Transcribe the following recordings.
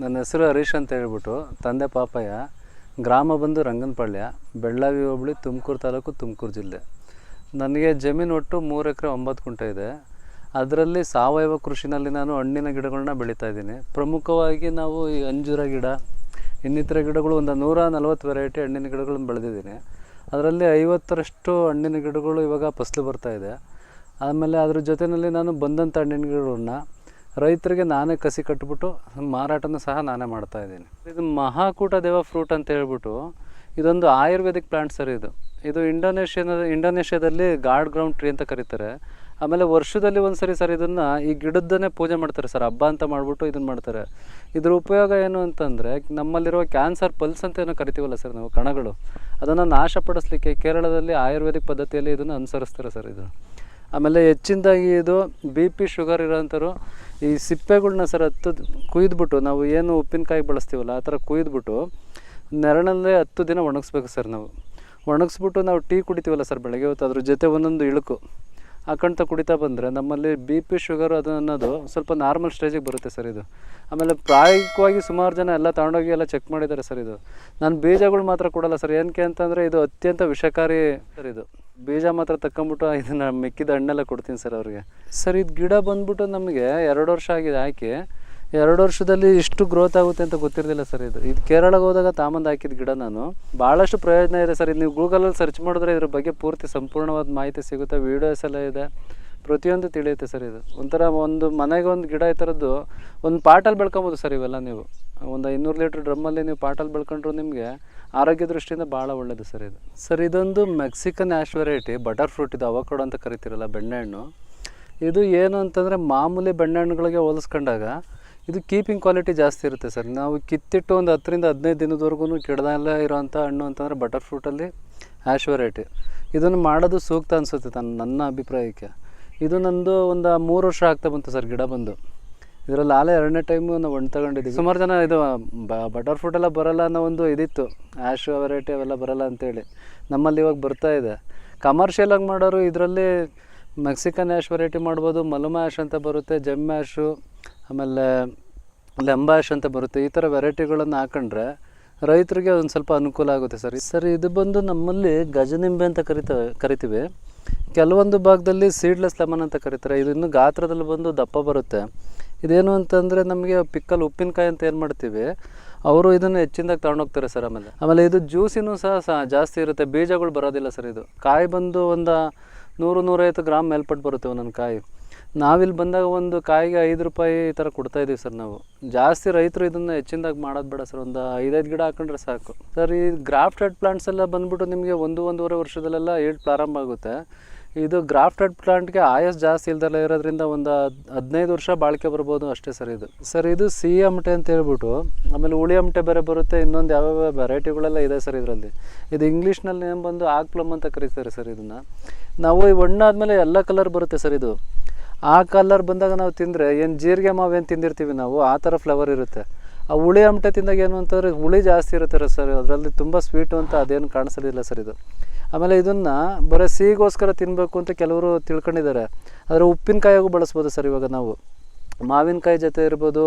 ನನ್ನ ಹೆಸರು ಹರೀಶ್ ಅಂತ ಹೇಳ್ಬಿಟ್ಟು ತಂದೆ ಪಾಪಯ್ಯ, ಗ್ರಾಮ ಬಂದು ರಂಗನಪಾಳ್ಯ ಬೆಳ್ಳಾವಿ ಹೋಬಳಿ ತುಮಕೂರು ತಾಲೂಕು ತುಮಕೂರು ಜಿಲ್ಲೆ. ನನಗೆ ಜಮೀನು ಒಟ್ಟು ಮೂರು ಎಕರೆ ಒಂಬತ್ತು ಕುಂಟೆ ಇದೆ. ಅದರಲ್ಲಿ ಸಾವಯವ ಕೃಷಿನಲ್ಲಿ ನಾನು ಹಣ್ಣಿನ ಗಿಡಗಳನ್ನ ಬೆಳೀತಾ ಇದ್ದೀನಿ. ಪ್ರಮುಖವಾಗಿ ನಾವು ಈ ಅಂಜೂರ ಗಿಡ, ಇನ್ನಿತರ ಗಿಡಗಳು ಒಂದು ನೂರ ನಲವತ್ತು ವೆರೈಟಿ ಹಣ್ಣಿನ ಗಿಡಗಳನ್ನ ಬೆಳೆದಿದ್ದೀನಿ. ಅದರಲ್ಲಿ ಐವತ್ತರಷ್ಟು ಹಣ್ಣಿನ ಗಿಡಗಳು ಇವಾಗ ಫಸಲು ಇದೆ. ಆಮೇಲೆ ಅದ್ರ ಜೊತೆಯಲ್ಲಿ ನಾನು ಬಂದಂಥ ಹಣ್ಣಿನ ಗಿಡಗಳನ್ನ ರೈತರಿಗೆ ನಾನೇ ಕಸಿ ಕಟ್ಬಿಟ್ಟು ಮಾರಾಟನೂ ಸಹ ನಾನೇ ಮಾಡ್ತಾ ಇದ್ದೀನಿ. ಇದು ಮಹಾಕೂಟ ದೇವ ಫ್ರೂಟ್ ಅಂತ ಹೇಳ್ಬಿಟ್ಟು ಇದೊಂದು ಆಯುರ್ವೇದಿಕ್ ಪ್ಲಾಂಟ್ ಸರ್ ಇದು. ಇದು ಇಂಡೋನೇಷ್ಯಾದ ಇಂಡೋನೇಷ್ಯಾದಲ್ಲಿ ಗಾರ್ಡ್ ಗ್ರೌಂಡ್ ಟ್ರೀ ಅಂತ ಕರೀತಾರೆ. ಆಮೇಲೆ ವರ್ಷದಲ್ಲಿ ಒಂದು ಸರಿ ಸರ್ ಇದನ್ನು ಈ ಗಿಡದ್ದನ್ನೇ ಪೂಜೆ ಮಾಡ್ತಾರೆ ಸರ್, ಹಬ್ಬ ಅಂತ ಮಾಡಿಬಿಟ್ಟು ಇದನ್ನು ಮಾಡ್ತಾರೆ. ಇದ್ರ ಉಪಯೋಗ ಏನು ಅಂತಂದರೆ ನಮ್ಮಲ್ಲಿರುವ ಕ್ಯಾನ್ಸರ್, ಪಲ್ಸ್ ಅಂತ ಏನೋ ಕರಿತೀವಲ್ಲ ಸರ್ ನಾವು ಕಣಗಳು, ಅದನ್ನು ನಾಶಪಡಿಸ್ಲಿಕ್ಕೆ ಕೇರಳದಲ್ಲಿ ಆಯುರ್ವೇದಿಕ್ ಪದ್ಧತಿಯಲ್ಲಿ ಇದನ್ನು ಅನುಸರಿಸ್ತಾರೆ ಸರ್ ಇದು. ಆಮೇಲೆ ಹೆಚ್ಚಿನದಾಗಿ ಇದು ಬಿ ಪಿ ಶುಗರ್ ಇರೋಂಥವ್ರು ಈ ಸಿಪ್ಪೆಗಳ್ನ ಸರ್ ಹತ್ತು ಕುಯ್ದುಬಿಟ್ಟು ನಾವು ಏನು ಉಪ್ಪಿನಕಾಯಿ ಬಳಸ್ತೀವಲ್ಲ ಆ ಥರ ಕುಯ್ದುಬಿಟ್ಟು ನೆರಳಲ್ಲೇ ಹತ್ತು ದಿನ ಒಣಗಿಸ್ಬೇಕು ಸರ್ ನಾವು. ಒಣಗಿಸ್ಬಿಟ್ಟು ನಾವು ಟೀ ಕುಡಿತೀವಲ್ಲ ಸರ್ ಬೆಳಗ್ಗೆ ಹೊತ್ತು ಅದ್ರ ಜೊತೆ ಒಂದೊಂದು ಇಳುಕು. ಹಾಕೊಂತ ಕುಡಿತಾ ಬಂದರೆ ನಮ್ಮಲ್ಲಿ ಬಿ ಪಿ ಶುಗರ್ ಅದು ಅನ್ನೋದು ಸ್ವಲ್ಪ ನಾರ್ಮಲ್ ಸ್ಟೇಜಿಗೆ ಬರುತ್ತೆ ಸರ್ ಇದು. ಆಮೇಲೆ ಪ್ರಾಯೋಗಿಕವಾಗಿ ಸುಮಾರು ಜನ ಎಲ್ಲ ತಗೊಂಡೋಗಿ ಎಲ್ಲ ಚೆಕ್ ಮಾಡಿದ್ದಾರೆ ಸರ್ ಇದು. ನಾನು ಬೀಜಗಳು ಮಾತ್ರ ಕೊಡಲ್ಲ ಸರ್. ಏನಕ್ಕೆ ಅಂತಂದರೆ ಇದು ಅತ್ಯಂತ ವಿಷಕಾರಿ ಸರ್ ಇದು. ಬೀಜ ಮಾತ್ರ ತಕ್ಕೊಂಬಿಟ್ಟು ಇದನ್ನು ಮೆಕ್ಕಿದ ಹಣ್ಣೆಲ್ಲ ಕೊಡ್ತೀನಿ ಸರ್ ಅವ್ರಿಗೆ. ಸರ್ ಇದು ಗಿಡ ಬಂದ್ಬಿಟ್ಟು ನಮಗೆ ಎರಡು ವರ್ಷ ಆಗಿದೆ ಹಾಕಿ ಎರಡು ವರ್ಷದಲ್ಲಿ ಇಷ್ಟು ಗ್ರೋತ್ ಆಗುತ್ತೆ ಅಂತ ಗೊತ್ತಿರಲಿಲ್ಲ ಸರ್ ಇದು. ಇದು ಕೇರಳಗೆ ಹೋದಾಗ ತಾಮಂದು ಹಾಕಿದ ಗಿಡ ನಾನು. ಭಾಳಷ್ಟು ಪ್ರಯೋಜನ ಇದೆ ಸರ್ ಇದು ನೀವು ಗೂಗಲಲ್ಲಿ ಸರ್ಚ್ ಮಾಡಿದ್ರೆ ಇದ್ರ ಬಗ್ಗೆ ಪೂರ್ತಿ ಸಂಪೂರ್ಣವಾದ ಮಾಹಿತಿ ಸಿಗುತ್ತೆ. ವೀಡಿಯೋಸ್ ಎಲ್ಲ ಇದೆ. ಪ್ರತಿಯೊಂದು ತಿಳಿಯುತ್ತೆ ಸರ್ ಇದು. ಒಂಥರ ಒಂದು ಮನೆಗೆ ಒಂದು ಗಿಡ ಈ ಥರದ್ದು ಒಂದು ಪಾಟಲ್ಲಿ ಬೆಳ್ಕೊಬೋದು ಸರ್ ಇವೆಲ್ಲ ನೀವು. ಒಂದು ಐನೂರು ಲೀಟ್ರ್ ಡ್ರಮ್ಮಲ್ಲಿ ನೀವು ಪಾಟಲ್ಲಿ ಬೆಳ್ಕೊಂಡ್ರು ನಿಮಗೆ ಆರೋಗ್ಯ ದೃಷ್ಟಿಯಿಂದ ಭಾಳ ಒಳ್ಳೆಯದು ಸರ್ ಇದು. ಸರ್ ಇದೊಂದು Mexican Hass variety butter fruit ಇದು ಅವಕಾಡೋ ಅಂತ ಕರಿತೀರಲ್ಲ, ಬೆಣ್ಣೆಹಣ್ಣು. ಇದು ಏನು ಅಂತಂದರೆ ಮಾಮೂಲಿ ಬೆಣ್ಣೆಹಣ್ಣುಗಳಿಗೆ ಹೋಲಿಸ್ಕೊಂಡಾಗ ಇದು ಕೀಪಿಂಗ್ ಕ್ವಾಲಿಟಿ ಜಾಸ್ತಿ ಇರುತ್ತೆ ಸರ್. ನಾವು ಕಿತ್ತಿಟ್ಟು ಒಂದು ಹತ್ತರಿಂದ ಹದಿನೈದು ದಿನದವರೆಗೂ ಕೆಡದಲ್ಲ ಇರೋವಂಥ ಹಣ್ಣು ಅಂತಂದರೆ ಬಟರ್ ಫ್ರೂಟಲ್ಲಿ ಆ್ಯಶ್ ವೆರೈಟಿ ಇದನ್ನು ಮಾಡೋದು ಸೂಕ್ತ ಅನಿಸುತ್ತೆ ತನ್ನ ನನ್ನ ಅಭಿಪ್ರಾಯಕ್ಕೆ. ಇದು ನಂದು ಒಂದು ಮೂರು ವರ್ಷ ಆಗ್ತಾ ಬಂತು ಸರ್ ಗಿಡ ಬಂದು. ಇದರಲ್ಲಿ ಆಲೆ ಎರಡನೇ ಟೈಮು ನಾವು ಹಣ್ಣು ತಗೊಂಡಿದ್ದೀವಿ ಸುಮಾರು ಜನ ಇದು ಬಟರ್ ಫ್ರೂಟ್ ಎಲ್ಲ ಬರಲ್ಲ ಅನ್ನೋ ಒಂದು ಇದಿತ್ತು. ಆ್ಯಶ್ ವೆರೈಟಿ ಅವೆಲ್ಲ ಬರಲ್ಲ ಅಂತೇಳಿ. ನಮ್ಮಲ್ಲಿ ಇವಾಗ ಬರ್ತಾ ಇದೆ. ಕಮರ್ಷಿಯಲ್ ಆಗಿ ಮಾಡೋರು ಇದರಲ್ಲಿ ಮೆಕ್ಸಿಕನ್ ಆ್ಯಶ್ ವೆರೈಟಿ ಮಾಡ್ಬೋದು, ಮಲಮ ಆ್ಯಶ್ ಅಂತ ಬರುತ್ತೆ, ಜಮ್ ಆ್ಯಶು ಆಮೇಲೆ ಲೆಂಬ ಆ್ಯಶ್ ಅಂತ ಬರುತ್ತೆ, ಈ ಥರ ವೆರೈಟಿಗಳನ್ನು ಹಾಕೊಂಡ್ರೆ ರೈತರಿಗೆ ಒಂದು ಸ್ವಲ್ಪ ಅನುಕೂಲ ಆಗುತ್ತೆ ಸರ್. ಸರ್, ಇದು ಬಂದು ನಮ್ಮಲ್ಲಿ ಗಜನಿಂಬೆ ಅಂತ ಕರಿತ, ಕರಿತೀವಿ. ಕೆಲವೊಂದು ಭಾಗದಲ್ಲಿ ಸೀಡ್ಲೆಸ್ ಲೆಮನ್ ಅಂತ ಕರೀತಾರೆ. ಇದು ಇನ್ನೂ ಗಾತ್ರದಲ್ಲಿ ಬಂದು ದಪ್ಪ ಬರುತ್ತೆ. ಇದೇನು ಅಂತಂದರೆ ನಮಗೆ ಪಿಕ್ಕಲ್ ಉಪ್ಪಿನಕಾಯಿ ಅಂತ ಏನು ಮಾಡ್ತೀವಿ, ಅವರು ಇದನ್ನು ಹೆಚ್ಚಿಂದಾಗಿ ತಗೊಂಡೋಗ್ತಾರೆ ಸರ್ ಆಮೇಲೆ. ಆಮೇಲೆ ಇದು ಜ್ಯೂಸಿನೂ ಸಹ ಜಾಸ್ತಿ ಇರುತ್ತೆ. ಬೀಜಗಳು ಬರೋದಿಲ್ಲ ಸರ್ ಇದು. ಕಾಯಿ ಬಂದು ಒಂದು ನೂರು ನೂರೈವತ್ತು ಗ್ರಾಮ್ ಮೇಲ್ಪಟ್ಟು ಬರುತ್ತೆ ಒಂದೊಂದು ಕಾಯಿ. ನಾವಿಲ್ಲಿ ಬಂದಾಗ ಒಂದು ಕಾಯಿಗೆ ಐದು ರೂಪಾಯಿ ಈ ಥರ ಕೊಡ್ತಾ ಇದ್ದೀವಿ ಸರ್ ನಾವು. ಜಾಸ್ತಿ ರೈತರು ಇದನ್ನು ಹೆಚ್ಚಿನದಾಗಿ ಮಾಡೋದು ಬೇಡ ಸರ್. ಒಂದು ಐದೈದು ಗಿಡ ಹಾಕೊಂಡ್ರೆ ಸಾಕು. ಸರ್, ಈ ಗ್ರಾಫ್ಟೆಡ್ ಪ್ಲಾಂಟ್ಸ್ ಎಲ್ಲ ಬಂದ್ಬಿಟ್ಟು ನಿಮಗೆ ಒಂದು, ಒಂದೂವರೆ ವರ್ಷದಲ್ಲೆಲ್ಲ ಏಟ್ ಪ್ರಾರಂಭ ಆಗುತ್ತೆ. ಇದು ಗ್ರಾಫ್ಟೆಡ್ ಪ್ಲಾಂಟ್ಗೆ ಆಯಸ್ ಜಾಸ್ತಿ ಇಲ್ದಲ್ಲ ಇರೋದ್ರಿಂದ ಒಂದು ಹದ್- ಹದಿನೈದು ವರ್ಷ ಬಾಳಿಕೆ ಬರ್ಬೋದು ಅಷ್ಟೇ ಸರ್ ಇದು. ಸರ್, ಇದು ಸಿಹಿ ಅಮಟೆ ಅಂತ ಹೇಳ್ಬಿಟ್ಟು, ಆಮೇಲೆ ಹುಳಿ ಅಮಟೆ ಬೇರೆ ಬರುತ್ತೆ, ಇನ್ನೊಂದು ಯಾವ್ಯಾವ ವೆರೈಟಿಗಳೆಲ್ಲ ಇದೆ ಸರ್ ಇದರಲ್ಲಿ. ಇದು ಇಂಗ್ಲೀಷ್ನಲ್ಲಿ ಏನು ಬಂದು ಆಕ್ಲಮ್ ಅಂತ ಕರೀತಾರೆ ಸರ್ ಇದನ್ನು. ನಾವು ಈ ಒಣ್ಣಾದ್ಮೇಲೆ ಎಲ್ಲ ಕಲರ್ ಬರುತ್ತೆ ಸರ್ ಇದು. ಆ ಕಲರ್ ಬಂದಾಗ ನಾವು ತಿಂದರೆ ಏನು ಜೀರಿಗೆ ಮಾವೇನು ತಿಂದಿರ್ತೀವಿ ನಾವು, ಆ ಥರ ಫ್ಲೇವರ್ ಇರುತ್ತೆ. ಆ ಹುಳಿ ಅಮಟೆ ತಿಂದಾಗ ಏನು ಅಂತಂದರೆ ಹುಳಿ ಜಾಸ್ತಿ ಇರುತ್ತೆ ಸರ್, ಅದರಲ್ಲಿ ತುಂಬ ಸ್ವೀಟು ಅಂತ ಅದೇನು ಕಾಣಿಸಲಿಲ್ಲ ಸರ್ ಇದು. ಆಮೇಲೆ ಇದನ್ನು ಬರೀ ಸಿಹಿಗೋಸ್ಕರ ತಿನ್ನಬೇಕು ಅಂತ ಕೆಲವರು ತಿಳ್ಕೊಂಡಿದ್ದಾರೆ. ಆದರೆ ಉಪ್ಪಿನಕಾಯಿಗೂ ಬಳಸ್ಬೋದು ಸರ್ ಇವಾಗ ನಾವು. ಮಾವಿನಕಾಯಿ ಜೊತೆ ಇರ್ಬೋದು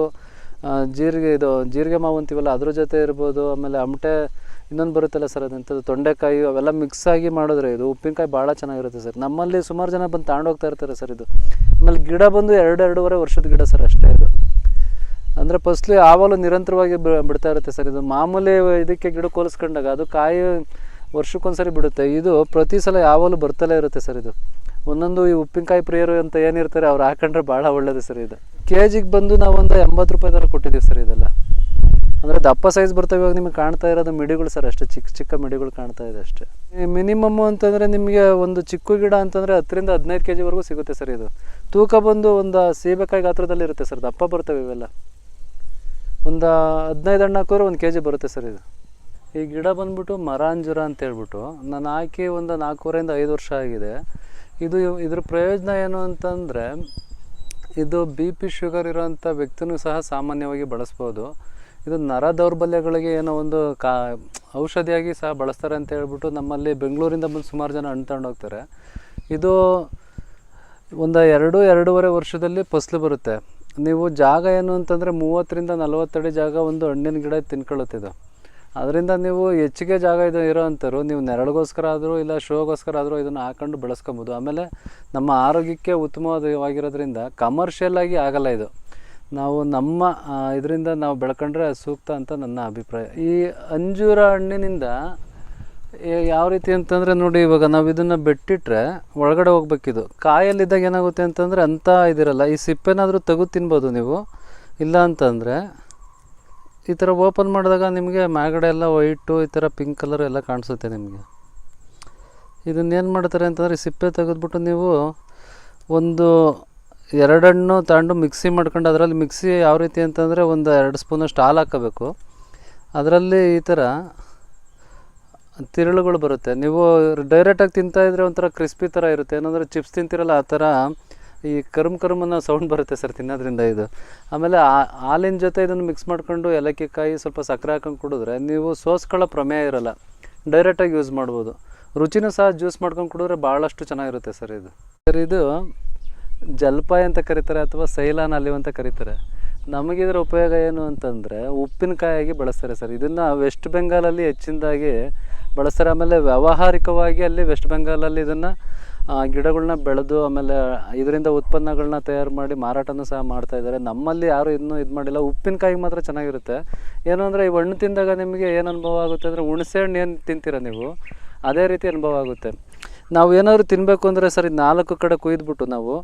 ಜೀರಿಗೆ ಇದು, ಜೀರಿಗೆ ಮಾವು ಅಂತೀವಲ್ಲ, ಅದ್ರ ಜೊತೆ ಇರ್ಬೋದು, ಆಮೇಲೆ ಅಮಟೆ ಇನ್ನೊಂದು ಬರುತ್ತಲ್ಲ ಸರ್ ಅದಂಥದ್ದು ತೊಂಡೆಕಾಯಿ ಅವೆಲ್ಲ ಮಿಕ್ಸ್ ಆಗಿ ಮಾಡಿದ್ರೆ ಇದು ಉಪ್ಪಿನಕಾಯಿ ಭಾಳ ಚೆನ್ನಾಗಿರುತ್ತೆ ಸರ್. ನಮ್ಮಲ್ಲಿ ಸುಮಾರು ಜನ ಬಂದು ತಗೊಂಡೋಗ್ತಾ ಇರ್ತಾರೆ ಸರ್ ಇದು. ಆಮೇಲೆ ಗಿಡ ಬಂದು ಎರಡು ಎರಡೂವರೆ ವರ್ಷದ ಗಿಡ ಸರ್ ಅಷ್ಟೇ ಇದು. ಅಂದರೆ ಫಸ್ಟ್ಲಿ ಆವಾಲು ನಿರಂತರವಾಗಿ ಬಿಡ್ತಾ ಇರುತ್ತೆ ಸರ್ ಇದು. ಮಾಮೂಲಿ ಇದಕ್ಕೆ ಗಿಡ ಹೋಲಿಸ್ಕೊಂಡಾಗ ಅದು ಕಾಯಿ ವರ್ಷಕ್ಕೊಂದ್ಸರಿ ಬಿಡುತ್ತೆ. ಇದು ಪ್ರತಿ ಸಲ ಯಾವಾಗಲೂ ಬರ್ತಲೇ ಇರುತ್ತೆ ಸರ್ ಇದು. ಒಂದೊಂದು ಈ ಉಪ್ಪಿನಕಾಯಿ ಪ್ರಿಯರು ಅಂತ ಏನಿರ್ತಾರೆ ಅವ್ರು ಹಾಕೊಂಡ್ರೆ ಭಾಳ ಒಳ್ಳೇದು ಸರ್ ಇದು. ಕೆ ಜಿಗೆ ಬಂದು ನಾವೊಂದು ಎಂಬತ್ತು ರೂಪಾಯಿ ಥರ ಕೊಟ್ಟಿದ್ದೀವಿ ಸರ್ ಇದೆಲ್ಲ. ದಪ್ಪ ಸೈಜ್ ಬರ್ತವೆ, ಇವಾಗ ನಿಮಗೆ ಕಾಣ್ತಾ ಇರೋದು ಮಿಡಿಗಳು ಸರ್ ಅಷ್ಟೇ ಚಿಕ್ಕ ಚಿಕ್ಕ ಮಿಡಿಗಳು ಕಾಣ್ತಾ ಇದೆ ಅಷ್ಟೇ. ಮಿನಿಮಮ್ ಅಂತಂದರೆ ನಿಮಗೆ ಒಂದು ಚಿಕ್ಕ ಗಿಡ ಅಂತಂದರೆ ಹತ್ತರಿಂದ ಹದಿನೈದು ಕೆ ಜಿವರೆಗೂ ಸಿಗುತ್ತೆ ಸರ್ ಇದು. ತೂಕ ಬಂದು ಒಂದು ಸೀಬೆಕಾಯಿ ಗಾತ್ರದಲ್ಲಿ ಇರುತ್ತೆ ಸರ್ ದಪ್ಪ ಬರ್ತವೆ ಇವೆಲ್ಲ. ಒಂದು ಹದಿನೈದು ಹಣ್ಣು ಹಾಕಿದ್ರೆ ಒಂದು ಕೆ ಜಿ ಬರುತ್ತೆ ಸರ್ ಇದು. ಈ ಗಿಡ ಬಂದ್ಬಿಟ್ಟು ಮರಾಂಜುರ ಅಂತ ಹೇಳ್ಬಿಟ್ಟು ನಾನು ಹಾಕಿ ಒಂದು ನಾಲ್ಕೂವರೆಯಿಂದ ಐದು ವರ್ಷ ಆಗಿದೆ. ಇದು ಇದ್ರ ಪ್ರಯೋಜನ ಏನು ಅಂತಂದರೆ ಇದು ಬಿ ಪಿ ಶುಗರ್ ಇರೋಂಥ ವ್ಯಕ್ತಿನೂ ಸಹ ಸಾಮಾನ್ಯವಾಗಿ ಬಳಸ್ಬೋದು. ಇದು ನರ ದೌರ್ಬಲ್ಯಗಳಿಗೆ ಏನೋ ಒಂದು ಕಾ, ಔಷಧಿಯಾಗಿ ಸಹ ಬಳಸ್ತಾರೆ ಅಂತ ಹೇಳ್ಬಿಟ್ಟು ನಮ್ಮಲ್ಲಿ ಬೆಂಗಳೂರಿಂದ ಬಂದು ಸುಮಾರು ಜನ ಹಣ್ಣು ತಗೊಂಡು ಹೋಗ್ತಾರೆ. ಇದು ಒಂದು ಎರಡು, ಎರಡೂವರೆ ವರ್ಷದಲ್ಲಿ ಫಸಲು ಬರುತ್ತೆ. ನೀವು ಜಾಗ ಏನು ಅಂತಂದರೆ ಮೂವತ್ತರಿಂದ ನಲವತ್ತಡಿ ಜಾಗ ಒಂದು ಹಣ್ಣಿನ ಗಿಡ ತಿನ್ಕೊಳ್ಳುತ್ತಿದ್ದು ಅದರಿಂದ ನೀವು ಹೆಚ್ಚಿಗೆ ಜಾಗ ಇದು ಇರೋ ನೀವು ನೆರಳಿಗೋಸ್ಕರ ಆದರೂ ಇಲ್ಲ ಶೋಗೋಸ್ಕರ ಆದರೂ ಇದನ್ನು ಹಾಕೊಂಡು ಬೆಳೆಸ್ಕೊಬೋದು. ಆಮೇಲೆ ನಮ್ಮ ಆರೋಗ್ಯಕ್ಕೆ ಉತ್ತಮವಾಗಿರೋದ್ರಿಂದ ಕಮರ್ಷಿಯಲ್ ಆಗಿ ಆಗಲ್ಲ ಇದು. ನಾವು ನಮ್ಮ ಇದರಿಂದ ನಾವು ಬೆಳ್ಕೊಂಡ್ರೆ ಸೂಕ್ತ ಅಂತ ನನ್ನ ಅಭಿಪ್ರಾಯ. ಈ ಅಂಜೂರ ಹಣ್ಣಿನಿಂದ ಯಾವ ರೀತಿ ಅಂತಂದರೆ ನೋಡಿ, ಇವಾಗ ನಾವು ಇದನ್ನು ಬೆಟ್ಟಿಟ್ರೆ ಒಳಗಡೆ ಹೋಗ್ಬೇಕಿದು. ಕಾಯಲ್ಲಿದ್ದಾಗ ಏನಾಗುತ್ತೆ ಅಂತಂದರೆ ಅಂಥ ಇದಿರಲ್ಲ. ಈ ಸಿಪ್ಪೆನಾದರೂ ತೆಗೆದು ತಿನ್ಬೋದು ನೀವು. ಇಲ್ಲ ಅಂತಂದರೆ ಈ ಥರ ಓಪನ್ ಮಾಡಿದಾಗ ನಿಮಗೆ ಮ್ಯಾಗಡೆ ಎಲ್ಲ ವೈಟು, ಈ ಥರ ಪಿಂಕ್ ಕಲರ್ ಎಲ್ಲ ಕಾಣಿಸುತ್ತೆ ನಿಮಗೆ. ಇದನ್ನೇನು ಮಾಡ್ತಾರೆ ಅಂತಂದರೆ ಸಿಪ್ಪೆ ತೆಗೆದ್ಬಿಟ್ಟು ನೀವು ಒಂದು ಎರಡಣ್ಣು ತಗೊಂಡು ಮಿಕ್ಸಿ ಮಾಡ್ಕೊಂಡು ಅದರಲ್ಲಿ ಮಿಕ್ಸಿ ಯಾವ ರೀತಿ ಅಂತಂದರೆ ಒಂದು ಎರಡು ಸ್ಪೂನಷ್ಟು ಹಾಲು ಹಾಕಬೇಕು. ಅದರಲ್ಲಿ ಈ ಥರ ತಿರುಳುಗಳು ಬರುತ್ತೆ. ನೀವು ಡೈರೆಕ್ಟಾಗಿ ತಿಂತಾ ಇದ್ರೆ ಒಂಥರ ಕ್ರಿಸ್ಪಿ ಥರ ಇರುತ್ತೆ. ಏನಂದರೆ ಚಿಪ್ಸ್ ತಿಂತಿರಲ್ಲ ಆ ಥರ ಈ ಕರುಮ್ ಕರುಮ್ ಅನ್ನೋ ಸೌಂಡ್ ಬರುತ್ತೆ ಸರ್ ತಿನ್ನೋದ್ರಿಂದ ಇದು. ಆಮೇಲೆ ಹಾಲಿನ ಜೊತೆ ಇದನ್ನು ಮಿಕ್ಸ್ ಮಾಡ್ಕೊಂಡು ಏಲಕ್ಕಿ ಕಾಯಿ ಸ್ವಲ್ಪ ಸಕ್ಕರೆ ಹಾಕೊಂಡು ಕುಡಿದ್ರೆ ನೀವು ಸೋಸ್ಕೊಳ್ಳೋ ಪ್ರಮೇಯ ಇರಲ್ಲ. ಡೈರೆಕ್ಟಾಗಿ ಯೂಸ್ ಮಾಡ್ಬೋದು. ರುಚಿನೂ ಸಹ ಜ್ಯೂಸ್ ಮಾಡ್ಕೊಂಡು ಕುಡಿದ್ರೆ ಭಾಳಷ್ಟು ಚೆನ್ನಾಗಿರುತ್ತೆ ಸರ್ ಇದು. ಸರ್ ಇದು ಜಲ್ಪಾಯ್ ಅಂತ ಕರೀತಾರೆ ಅಥವಾ ಸೈಲಾನ್ ಅಲಿವ್ ಅಂತ ಕರೀತಾರೆ? ನಮಗಿದ್ರ ಉಪಯೋಗ ಏನು ಅಂತಂದರೆ ಉಪ್ಪಿನಕಾಯಾಗಿ ಬಳಸ್ತಾರೆ ಸರ್. ಇದನ್ನು ವೆಸ್ಟ್ ಬೆಂಗಾಲಲ್ಲಿ ಹೆಚ್ಚಿನದಾಗಿ ಬಳಸ್ತಾರೆ. ಆಮೇಲೆ ವ್ಯಾವಹಾರಿಕವಾಗಿ ಅಲ್ಲಿ ವೆಸ್ಟ್ ಬೆಂಗಾಲಲ್ಲಿ ಇದನ್ನು ಗಿಡಗಳನ್ನ ಬೆಳೆದು ಆಮೇಲೆ ಇದರಿಂದ ಉತ್ಪನ್ನಗಳನ್ನ ತಯಾರು ಮಾಡಿ ಮಾರಾಟನೂ ಸಹ ಮಾಡ್ತಾ ಇದ್ದಾರೆ. ನಮ್ಮಲ್ಲಿ ಯಾರು ಇನ್ನೂ ಇದು ಮಾಡಿಲ್ಲ. ಉಪ್ಪಿನಕಾಯಿಗೆ ಮಾತ್ರ ಚೆನ್ನಾಗಿರುತ್ತೆ. ಏನು ಅಂದರೆ ಈ ಹಣ್ಣು ತಿಂದಾಗ ನಿಮಗೆ ಏನು ಅನುಭವ ಆಗುತ್ತೆ ಅಂದರೆ ಹುಣಸೆ ಹಣ್ಣು ಏನು ತಿಂತೀರ ನೀವು? ಅದೇ ರೀತಿ ಅನುಭವ ಆಗುತ್ತೆ. ನಾವು ಏನಾದರೂ ತಿನ್ನಬೇಕು ಅಂದರೆ ಸರಿ ನಾಲ್ಕು ಕಡೆ ಕುಯ್ದುಬಿಟ್ಟು ನಾವು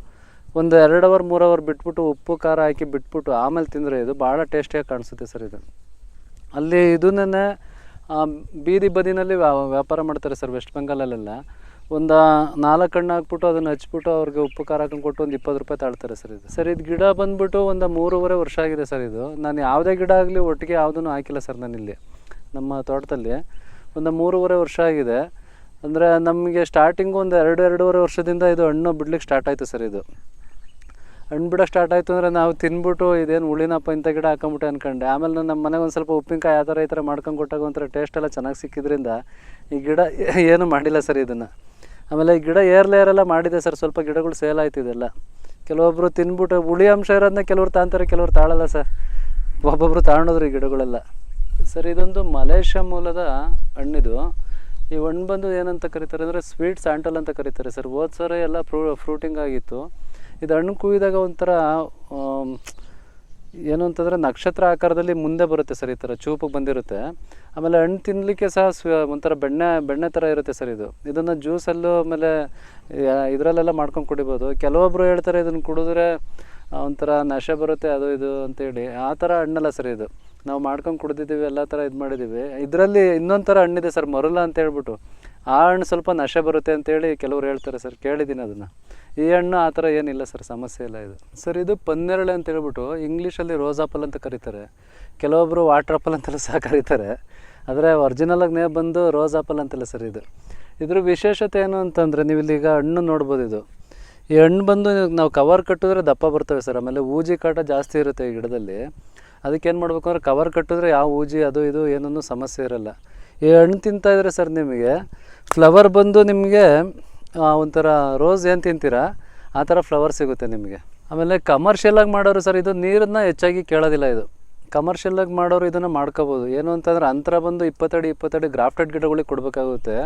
ಒಂದು ಎರಡು ಅವರ್, ಮೂರು ಅವರ್ ಬಿಟ್ಬಿಟ್ಟು ಉಪ್ಪು, ಖಾರ ಹಾಕಿ ಬಿಟ್ಬಿಟ್ಟು ಆಮೇಲೆ ತಿಂದರೆ ಇದು ಭಾಳ ಟೇಸ್ಟಿಯಾಗಿ ಕಾಣಿಸುತ್ತೆ ಸರ್ ಇದು. ಅಲ್ಲಿ ಇದನ್ನೇ ಬೀದಿ ಬದಿನಲ್ಲಿ ವ್ಯಾ- ವ್ಯಾಪಾರ ಮಾಡ್ತಾರೆ ಸರ್ ವೆಸ್ಟ್ ಬೆಂಗಾಲಲ್ಲೆಲ್ಲ. ಒಂದು ನಾಲ್ಕು ಹಣ್ಣು ಹಾಕ್ಬಿಟ್ಟು ಅದನ್ನು ಹಚ್ಬಿಟ್ಟು ಅವ್ರಿಗೆ ಉಪ್ಪು, ಖಾರ ಹಾಕೊಂಡು ಕೊಟ್ಟು ಒಂದು ಇಪ್ಪತ್ತು ರೂಪಾಯಿ ತಾಳ್ತಾರೆ ಸರ್ ಇದು. ಸರ್ ಇದು ಗಿಡ ಬಂದ್ಬಿಟ್ಟು ಒಂದು ಮೂರುವರೆ ವರ್ಷ ಆಗಿದೆ ಸರ್ ಇದು. ನಾನು ಯಾವುದೇ ಗಿಡ ಆಗಲಿ ಒಟ್ಟಿಗೆ ಯಾವುದೂ ಹಾಕಿಲ್ಲ ಸರ್ ನಾನಿಲ್ಲಿ ನಮ್ಮ ತೋಟದಲ್ಲಿ. ಒಂದು ಮೂರುವರೆ ವರ್ಷ ಆಗಿದೆ. ಅಂದರೆ ನಮಗೆ ಸ್ಟಾರ್ಟಿಂಗು ಒಂದು ಎರಡು, ಎರಡೂವರೆ ವರ್ಷದಿಂದ ಇದು ಹಣ್ಣು ಬಿಡ್ಲಿಕ್ಕೆ ಸ್ಟಾರ್ಟ್ ಆಯಿತು ಸರ್ ಇದು. ಹಣ್ಣು ಬಿಡೋ ಸ್ಟಾರ್ಟ್ ಆಯಿತು ಅಂದರೆ ನಾವು ತಿನ್ಬಿಟ್ಟು ಇದೇನು ಉಳಿನಪ್ಪ ಇಂಥ ಗಿಡ ಹಾಕೊಂಬಿಟ್ಟೆ ಅನ್ಕೊಂಡೆ. ಆಮೇಲೆ ನಮ್ಮ ಮನೆಗೆ ಒಂದು ಸ್ವಲ್ಪ ಉಪ್ಪಿನಕಾಯಿ ಆ ಥರ ಈ ಥರ ಮಾಡ್ಕೊಂಡು ಕೊಟ್ಟಾಗ ಒಂಥರ ಟೇಸ್ಟ್ ಎಲ್ಲ ಚೆನ್ನಾಗಿ ಸಿಕ್ಕಿದ್ರಿಂದ ಈ ಗಿಡ ಏನು ಮಾಡಿಲ್ಲ ಸರ್ ಇದನ್ನು. ಆಮೇಲೆ ಈ ಗಿಡ ಏರ್ ಲೇಯರ್ ಎಲ್ಲ ಮಾಡಿದೆ ಸರ್, ಸ್ವಲ್ಪ ಗಿಡಗಳು ಸೇಲ್ ಆಯ್ತು ಇದೆಲ್ಲ. ಕೆಲವೊಬ್ಬರು ತಿನ್ಬಿಟ್ಟು ಹುಳಿ ಅಂಶ ಇರೋದನ್ನ ಕೆಲವ್ರು ತಾಂತಾರೆ, ಕೆಲವ್ರು ತಾಳಲ್ಲ ಸರ್. ಒಬ್ಬೊಬ್ಬರು ತಗೊಂಡೋದ್ರು ಈ ಗಿಡಗಳೆಲ್ಲ. ಸರ್, ಇದೊಂದು ಮಲೇಷ್ಯಾ ಮೂಲದ ಹಣ್ಣಿದು. ಈ ಹಣ್ಣು ಬಂದು ಏನಂತ ಕರೀತಾರೆ ಅಂದರೆ ಸ್ವೀಟ್ ಸ್ಯಾಂಟಲ್ ಅಂತ ಕರೀತಾರೆ ಸರ್. ಹೋದ ಎಲ್ಲ ಫ್ರೂ ಫ್ರೂಟಿಂಗ್ ಆಗಿತ್ತು. ಇದು ಹಣ್ಣು ಕುಯ್ದಾಗ ಒಂಥರ ಏನು ಅಂತಂದರೆ ನಕ್ಷತ್ರ ಆಕಾರದಲ್ಲಿ ಮುಂದೆ ಬರುತ್ತೆ ಸರ್ ಈ ಥರ ಚೂಪಿಗೆ ಬಂದಿರುತ್ತೆ. ಆಮೇಲೆ ಹಣ್ಣು ತಿನ್ನಲಿಕ್ಕೆ ಸಹ ಸ್ವ, ಒಂಥರ ಬೆಣ್ಣೆ ಬೆಣ್ಣೆ ಥರ ಇರುತ್ತೆ ಸರ್ ಇದು. ಇದನ್ನು ಜ್ಯೂಸಲ್ಲೂ ಆಮೇಲೆ ಇದರಲ್ಲೆಲ್ಲ ಮಾಡ್ಕೊಂಡು ಕುಡಿಬೋದು. ಕೆಲವೊಬ್ಬರು ಹೇಳ್ತಾರೆ ಇದನ್ನು ಕುಡಿದ್ರೆ ಒಂಥರ ನಶೆ ಬರುತ್ತೆ, ಅದು ಇದು ಅಂತೇಳಿ ಆ ಥರ ಹಣ್ಣಲ್ಲ ಸರ್ ಇದು. ನಾವು ಮಾಡ್ಕೊಂಡು ಕುಡಿದಿದ್ದೀವಿ, ಎಲ್ಲ ಥರ ಇದು ಮಾಡಿದ್ದೀವಿ. ಇದರಲ್ಲಿ ಇನ್ನೊಂದು ಥರ ಹಣ್ಣಿದೆ ಸರ್ ಮರುಲ ಅಂತ ಹೇಳ್ಬಿಟ್ಟು. ಆ ಹಣ್ಣು ಸ್ವಲ್ಪ ನಶೆ ಬರುತ್ತೆ ಅಂತೇಳಿ ಕೆಲವ್ರು ಹೇಳ್ತಾರೆ ಸರ್, ಕೇಳಿದ್ದೀನಿ ಅದನ್ನು. ಈ ಹಣ್ಣು ಆ ಥರ ಏನಿಲ್ಲ ಸರ್, ಸಮಸ್ಯೆ ಇಲ್ಲ ಇದು. ಸರ್, ಇದು ಪನ್ನೆರಳೆ ಅಂತ ಹೇಳ್ಬಿಟ್ಟು ಇಂಗ್ಲೀಷಲ್ಲಿ ರೋಸ್ ಆಪಲ್ ಅಂತ ಕರೀತಾರೆ. ಕೆಲವೊಬ್ಬರು ವಾಟರ್ ಆಪಲ್ ಅಂತೆಲ್ಲ ಸಹ ಕರೀತಾರೆ. ಆದರೆ ಒರಿಜಿನಲಾಗಿ ನೇ ಬಂದು ರೋಸ್ ಆಪಲ್ ಅಂತಲ್ಲ ಸರ್ ಇದು. ಇದ್ರ ವಿಶೇಷತೆ ಏನು ಅಂತಂದರೆ ನೀವು ಇಲ್ಲಿಗ ಹಣ್ಣು ನೋಡ್ಬೋದು ಇದು. ಈ ಹಣ್ಣು ಬಂದು ನಾವು ಕವರ್ ಕಟ್ಟಿದ್ರೆ ದಪ್ಪ ಬರ್ತವೆ ಸರ್. ಆಮೇಲೆ ಊಜಿ ಕಾಟ ಜಾಸ್ತಿ ಇರುತ್ತೆ ಈ ಗಿಡದಲ್ಲಿ. ಅದಕ್ಕೆ ಏನು ಮಾಡ್ಬೇಕು ಅಂದರೆ ಕವರ್ ಕಟ್ಟಿದ್ರೆ ಯಾವ ಊಜಿ ಅದು ಇದು ಏನೂ ಸಮಸ್ಯೆ ಇರಲ್ಲ. ಈ ಹಣ್ಣು ತಿಂತಾಯಿದ್ರೆ ಸರ್ ನಿಮಗೆ ಫ್ಲವರ್ ಬಂದು ನಿಮಗೆ ಒಂಥರ ರೋಸ್ ಏನು ತಿಂತೀರಾ, ಆ ಥರ ಫ್ಲವರ್ ಸಿಗುತ್ತೆ ನಿಮಗೆ. ಆಮೇಲೆ ಕಮರ್ಷಿಯಲಾಗಿ ಮಾಡೋರು ಸರ್ ಇದು ನೀರನ್ನು ಹೆಚ್ಚಾಗಿ ಕೇಳೋದಿಲ್ಲ ಇದು. ಕಮರ್ಷಿಯಲಾಗಿ ಮಾಡೋರು ಇದನ್ನು ಮಾಡ್ಕೋಬೋದು. ಏನು ಅಂತಂದ್ರೆ ಅಂತರ ಬಂದು ಇಪ್ಪತ್ತಡಿ ಇಪ್ಪತ್ತಡಿ ಗ್ರಾಫ್ಟೆಡ್ ಗಿಡಗಳಿಗೆ ಕೊಡಬೇಕಾಗುತ್ತೆ.